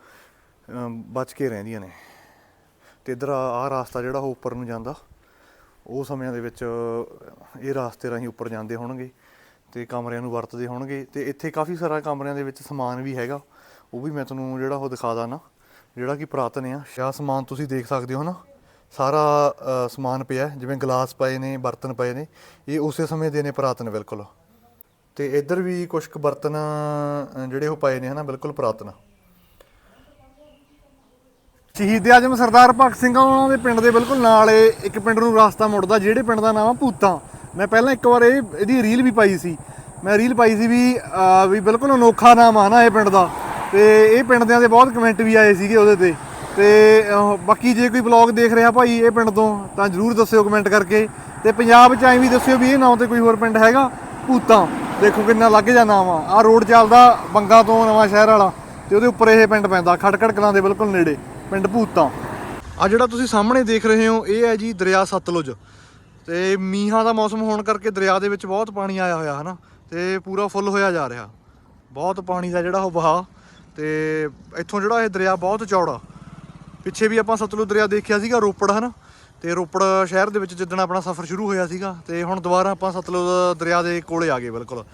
ਬਚ ਕੇ ਰਹਿੰਦੀਆਂ ਨੇ। ਤੇ ਇਧਰ ਆਹ ਰਾਸਤਾ ਜਿਹੜਾ ਉਹ ਉੱਪਰ ਨੂੰ ਜਾਂਦਾ, ਉਹ ਸਮਿਆਂ ਦੇ ਵਿੱਚ ਇਹ ਰਾਸਤੇ ਰਾਹੀਂ ਉੱਪਰ ਜਾਂਦੇ ਹੋਣਗੇ ਤੇ ਕਮਰਿਆਂ ਨੂੰ ਵਰਤਦੇ ਹੋਣਗੇ ਤੇ ਇੱਥੇ ਕਾਫੀ ਸਾਰਾ ਕਮਰਿਆਂ ਦੇ ਵਿੱਚ ਸਮਾਨ ਵੀ ਹੈਗਾ। ਉਹ ਵੀ ਮੈਂ ਤੁਹਾਨੂੰ ਜਿਹੜਾ ਉਹ ਦਿਖਾ ਦਾਂ ਨਾ, ਜਿਹੜਾ ਕਿ ਪੁਰਾਤਨ ਆ। ਸ਼ਾਹ ਸਮਾਨ ਤੁਸੀਂ ਦੇਖ ਸਕਦੇ ਹੋ ਨਾ ਸਾਰਾ ਸਮਾਨ ਪਿਆ, ਜਿਵੇਂ ਗਲਾਸ ਪਏ ਨੇ, ਬਰਤਨ ਪਏ ਨੇ, ਇਹ ਉਸੇ ਸਮੇਂ ਦੇ ਨੇ ਪੁਰਾਤਨ, ਬਿਲਕੁਲ। ਤੇ ਇੱਧਰ ਵੀ ਕੁਝ ਕੁ ਬਰਤਨ ਜਿਹੜੇ ਉਹ ਪਏ ਨੇ, ਹਨਾ, ਬਿਲਕੁਲ ਪੁਰਾਤਨ। ਸ਼ਹੀਦ ਆਜਮ ਸਰਦਾਰ ਭਗਤ ਸਿੰਘ ਉਹਨਾਂ ਦੇ ਪਿੰਡ ਦੇ ਬਿਲਕੁਲ ਨਾਲ ਇਹ ਇੱਕ ਪਿੰਡ ਨੂੰ ਰਸਤਾ ਮੁੜਦਾ, ਜਿਹੜੇ ਪਿੰਡ ਦਾ ਨਾਮ ਆ ਭੂਤਾਂ। ਮੈਂ ਪਹਿਲਾਂ ਇੱਕ ਵਾਰ ਇਹ, ਇਹਦੀ ਰੀਲ ਵੀ ਪਾਈ ਸੀ। ਮੈਂ ਰੀਲ ਪਾਈ ਸੀ ਵੀ ਵੀ ਬਿਲਕੁਲ ਅਨੋਖਾ ਨਾਮ ਆ ਨਾ ਇਹ ਪਿੰਡ ਦਾ। ਤੇ ਇਹ ਪਿੰਡ ਦੇ ਬਹੁਤ ਕਮੈਂਟ ਵੀ ਆਏ ਸੀਗੇ ਉਹਦੇ ਤੇ। ਤੇ ਬਾਕੀ ਜੇ ਕੋਈ ਬਲੌਗ ਦੇਖ ਰਿਹਾ ਭਾਈ ਇਹ ਪਿੰਡ ਤੋਂ, ਤਾਂ ਜਰੂਰ ਦੱਸਿਓ ਕਮੈਂਟ ਕਰਕੇ। ਤੇ ਪੰਜਾਬ 'ਚ ਐਂ ਵੀ ਦੱਸਿਓ ਵੀ ਇਹ ਨਾਮ ਤੇ ਕੋਈ ਹੋਰ ਪਿੰਡ ਹੈਗਾ, ਭੂਤਾਂ। ਦੇਖੋ ਕਿੰਨਾ ਲੱਗ ਜਾ ਨਾਮ ਆ। ਆਹ ਰੋਡ ਚੱਲਦਾ ਬੰਗਾ ਤੋਂ ਨਵਾਂ ਸ਼ਹਿਰ ਵਾਲਾ, ਤੇ ਉਹਦੇ ਉੱਪਰ ਇਹ ਪਿੰਡ ਪੈਂਦਾ ਖਟਕੜ ਕਲਾਂ ਦੇ ਬਿਲਕੁਲ ਨੇੜੇ, ਪਿੰਡ ਭੂਤਾਂ। ਆ ਜਿਹੜਾ ਤੁਸੀਂ ਸਾਹਮਣੇ ਦੇਖ ਰਹੇ ਹੋ, ਇਹ ਹੈ ਜੀ ਦਰਿਆ ਸਤਲੁਜ। ਤੇ ਮੀਂਹਾਂ ਦਾ ਮੌਸਮ ਹੋਣ ਕਰਕੇ ਦਰਿਆ ਦੇ ਵਿੱਚ ਬਹੁਤ ਪਾਣੀ ਆਇਆ ਹੋਇਆ, ਹਨਾ? ਤੇ ਪੂਰਾ ਫੁੱਲ ਹੋਇਆ ਜਾ ਰਿਹਾ। ਬਹੁਤ ਪਾਣੀ ਦਾ ਜਿਹੜਾ ਉਹ ਵਹਾਅ, ਤੇ ਇੱਥੋਂ ਜਿਹੜਾ ਇਹ ਦਰਿਆ ਬਹੁਤ ਚੌੜਾ ਪਿੱਛੇ ਵੀ ਆਪਾਂ ਸਤਲੁਜ ਦਰਿਆ ਦੇਖਿਆ ਸੀਗਾ, ਰੋਪੜ, ਹਨਾ? ਤੇ ਰੋਪੜ ਸ਼ਹਿਰ ਦੇ ਵਿੱਚ ਜਿੱਦਣ ਆਪਣਾ ਸਫ਼ਰ ਸ਼ੁਰੂ ਹੋਇਆ ਸੀਗਾ, ਤੇ ਹੁਣ ਦੁਬਾਰਾ ਆਪਾਂ ਸਤਲੁਜ ਦਰਿਆ ਦੇ ਕੋਲੇ ਆ ਗਏ, ਬਿਲਕੁਲ।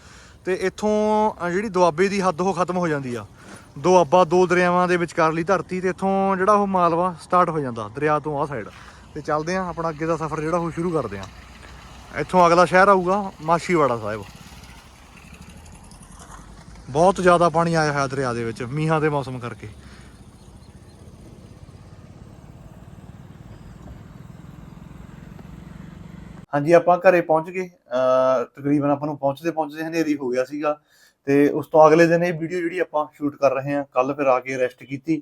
ਤੇ ਇੱਥੋਂ ਜਿਹੜੀ ਦੁਆਬੇ ਦੀ ਹੱਦ ਉਹ ਖਤਮ ਹੋ ਜਾਂਦੀ ਆ। ਦੁਆਬਾ ਦੋ ਦਰਿਆਵਾਂ ਦੇ ਵਿਚਕਾਰਲੀ ਧਰਤੀ ਤੇ ਇੱਥੋਂ ਜਿਹੜਾ ਉਹ ਮਾਲਵਾ ਸਟਾਰਟ ਹੋ ਜਾਂਦਾ, ਦਰਿਆ ਤੋਂ ਆਹ ਸਾਈਡ ਤੇ ਚੱਲਦੇ ਆ, ਆਪਣਾ ਅੱਗੇ ਦਾ ਸਫ਼ਰ ਜਿਹੜਾ ਉਹ ਸ਼ੁਰੂ ਕਰਦੇ ਆ। ਇੱਥੋਂ ਅਗਲਾ ਸ਼ਹਿਰ ਆਊਗਾ ਮਾਛੀਵਾੜਾ ਸਾਹਿਬ। ਬਹੁਤ ਜ਼ਿਆਦਾ ਪਾਣੀ ਆਇਆ ਹੋਇਆ ਦਰਿਆ ਦੇ ਵਿੱਚ, ਮੀਂਹਾਂ ਦੇ ਮੌਸਮ ਕਰਕੇ। ਹਾਂਜੀ, ਆਪਾਂ ਘਰੇ ਪਹੁੰਚ ਗਏ। ਤਕਰੀਬਨ ਆਪਾਂ ਨੂੰ ਪਹੁੰਚਦੇ ਪਹੁੰਚਦੇ ਹਨੇਰੀ ਹੋ ਗਿਆ ਸੀਗਾ ਤੇ ਉਸ ਤੋਂ ਅਗਲੇ ਦਿਨ ਇਹ ਵੀਡੀਓ ਜਿਹੜੀ ਆਪਾਂ ਸ਼ੂਟ ਕਰ ਰਹੇ ਹਾਂ ਕੱਲ ਫਿਰ ਆ ਕੇ ਰੈਸਟ ਕੀਤੀ।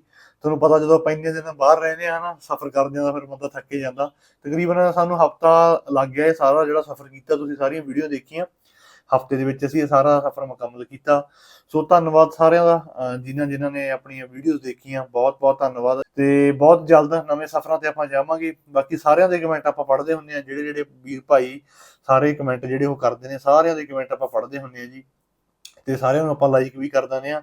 ਤੁਹਾਨੂੰ ਪਤਾ ਜਦੋਂ ਆਪਾਂ ਇੰਨੇ ਦਿਨ ਬਾਹਰ ਰਹਿੰਦੇ ਆ ਨਾ, ਸਫ਼ਰ ਕਰਦੇ ਆ ਫਿਰ ਬੰਦਾ ਥੱਕੇ ਜਾਂਦਾ। ਤਕਰੀਬਨ ਸਾਨੂੰ ਹਫਤਾ ਲੱਗ ਗਿਆ ਇਹ ਸਾਰਾ ਜਿਹੜਾ ਸਫ਼ਰ ਕੀਤਾ, ਤੁਸੀਂ ਸਾਰੀਆਂ ਵੀਡੀਓ ਦੇਖੀਆਂ। ਹਫ਼ਤੇ ਦੇ ਵਿੱਚ ਅਸੀਂ ਇਹ ਸਾਰਾ ਸਫ਼ਰ ਮੁਕੰਮਲ ਕੀਤਾ। ਸੋ ਧੰਨਵਾਦ ਸਾਰਿਆਂ ਦਾ ਜਿਨ੍ਹਾਂ ਜਿਨ੍ਹਾਂ ਨੇ ਆਪਣੀਆਂ ਵੀਡੀਓਜ਼ ਦੇਖੀਆਂ, ਬਹੁਤ ਬਹੁਤ ਧੰਨਵਾਦ। ਤੇ ਬਹੁਤ ਜਲਦ ਨਵੇਂ ਸਫ਼ਰਾਂ ਤੇ ਆਪਾਂ ਜਾਵਾਂਗੇ। ਬਾਕੀ ਸਾਰਿਆਂ ਦੇ ਕਮੈਂਟ ਆਪਾਂ ਪੜ੍ਹਦੇ ਹੁੰਦੇ ਆ ਜਿਹੜੇ ਜਿਹੜੇ ਵੀਰ ਭਾਈ ਸਾਰੇ ਕਮੈਂਟ ਜਿਹੜੇ ਉਹ ਕਰਦੇ ਨੇ, ਸਾਰਿਆਂ ਦੇ ਕਮੈਂਟ ਆਪਾਂ ਪੜ੍ਹਦੇ ਹੁੰਦੇ ਆ ਜੀ। ਤੇ ਸਾਰਿਆਂ ਨੂੰ ਆਪਾਂ ਲਾਈਕ ਵੀ ਕਰ ਦਿੰਦੇ ਆ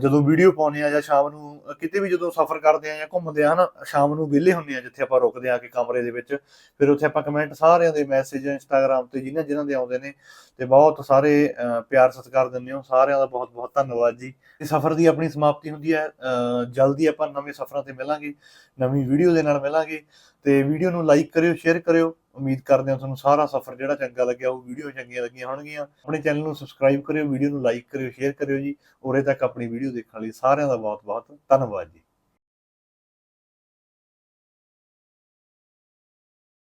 ਜਦੋਂ ਵੀਡੀਓ ਪਾਉਂਦੇ ਆ ਜਾਂ ਸ਼ਾਮ ਨੂੰ, ਕਿਤੇ ਵੀ ਜਦੋਂ ਸਫ਼ਰ ਕਰਦੇ ਆ ਜਾਂ ਘੁੰਮਦੇ ਆ ਨਾ, ਸ਼ਾਮ ਨੂੰ ਵਿਹਲੇ ਹੁੰਦੇ ਆ ਜਿੱਥੇ ਆਪਾਂ ਰੁਕਦੇ ਆ ਕਿ ਕਮਰੇ ਦੇ ਵਿੱਚ। ਫਿਰ ਉੱਥੇ ਆਪਾਂ ਕਮੈਂਟ ਸਾਰਿਆਂ ਦੇ ਮੈਸੇਜ ਇੰਸਟਾਗ੍ਰam ਤੇ ਜਿਨ੍ਹਾਂ ਜਿਨ੍ਹਾਂ ਦੇ ਆਉਂਦੇ ਨੇ ਤੇ ਬਹੁਤ ਸਾਰੇ ਪਿਆਰ ਸਤਿਕਾਰ ਦਿੰਦੇ ਹੋ। ਸਾਰਿਆਂ ਦਾ ਬਹੁਤ ਬਹੁਤ ਧੰਨਵਾਦ ਜੀ। ਇਹ ਸਫ਼ਰ ਦੀ ਆਪਣੀ ਸਮਾਪਤੀ ਹੁੰਦੀ ਹੈ। ਜਲਦੀ ਆਪਾਂ ਨਵੇਂ ਸਫ਼ਰਾਂ ਤੇ ਮਿਲਾਂਗੇ, ਨਵੀਂ ਵੀਡੀਓ ਦੇ ਨਾਲ ਮਿਲਾਂਗੇ। ਤੇ ਵੀਡੀਓ ਨੂੰ ਲਾਈਕ ਕਰਿਓ ਸ਼ੇਅਰ ਕਰਿਓ। ਉਮੀਦ ਕਰਦੇ ਹਾਂ ਤੁਹਾਨੂੰ ਸਾਰਾ ਸਫ਼ਰ ਜਿਹੜਾ ਚੰਗਾ ਲੱਗਿਆ, ਉਹ ਵੀਡੀਓ ਚੰਗੀਆਂ ਲੱਗੀਆਂ ਹੋਣਗੀਆਂ। ਆਪਣੇ ਚੈਨਲ ਨੂੰ ਸਬਸਕ੍ਰਾਈਬ ਕਰਿਓ ਵੀਡੀਓ ਨੂੰ ਲਾਈਕ ਕਰਿਓ ਸ਼ੇਅਰ ਕਰਿਓ ਜੀ। ਉਰੇ ਤੱਕ ਆਪਣੀ ਵੀਡੀਓ ਦੇਖਣ ਲਈ ਸਾਰਿਆਂ ਦਾ ਬਹੁਤ ਬਹੁਤ ਧੰਨਵਾਦ ਜੀ।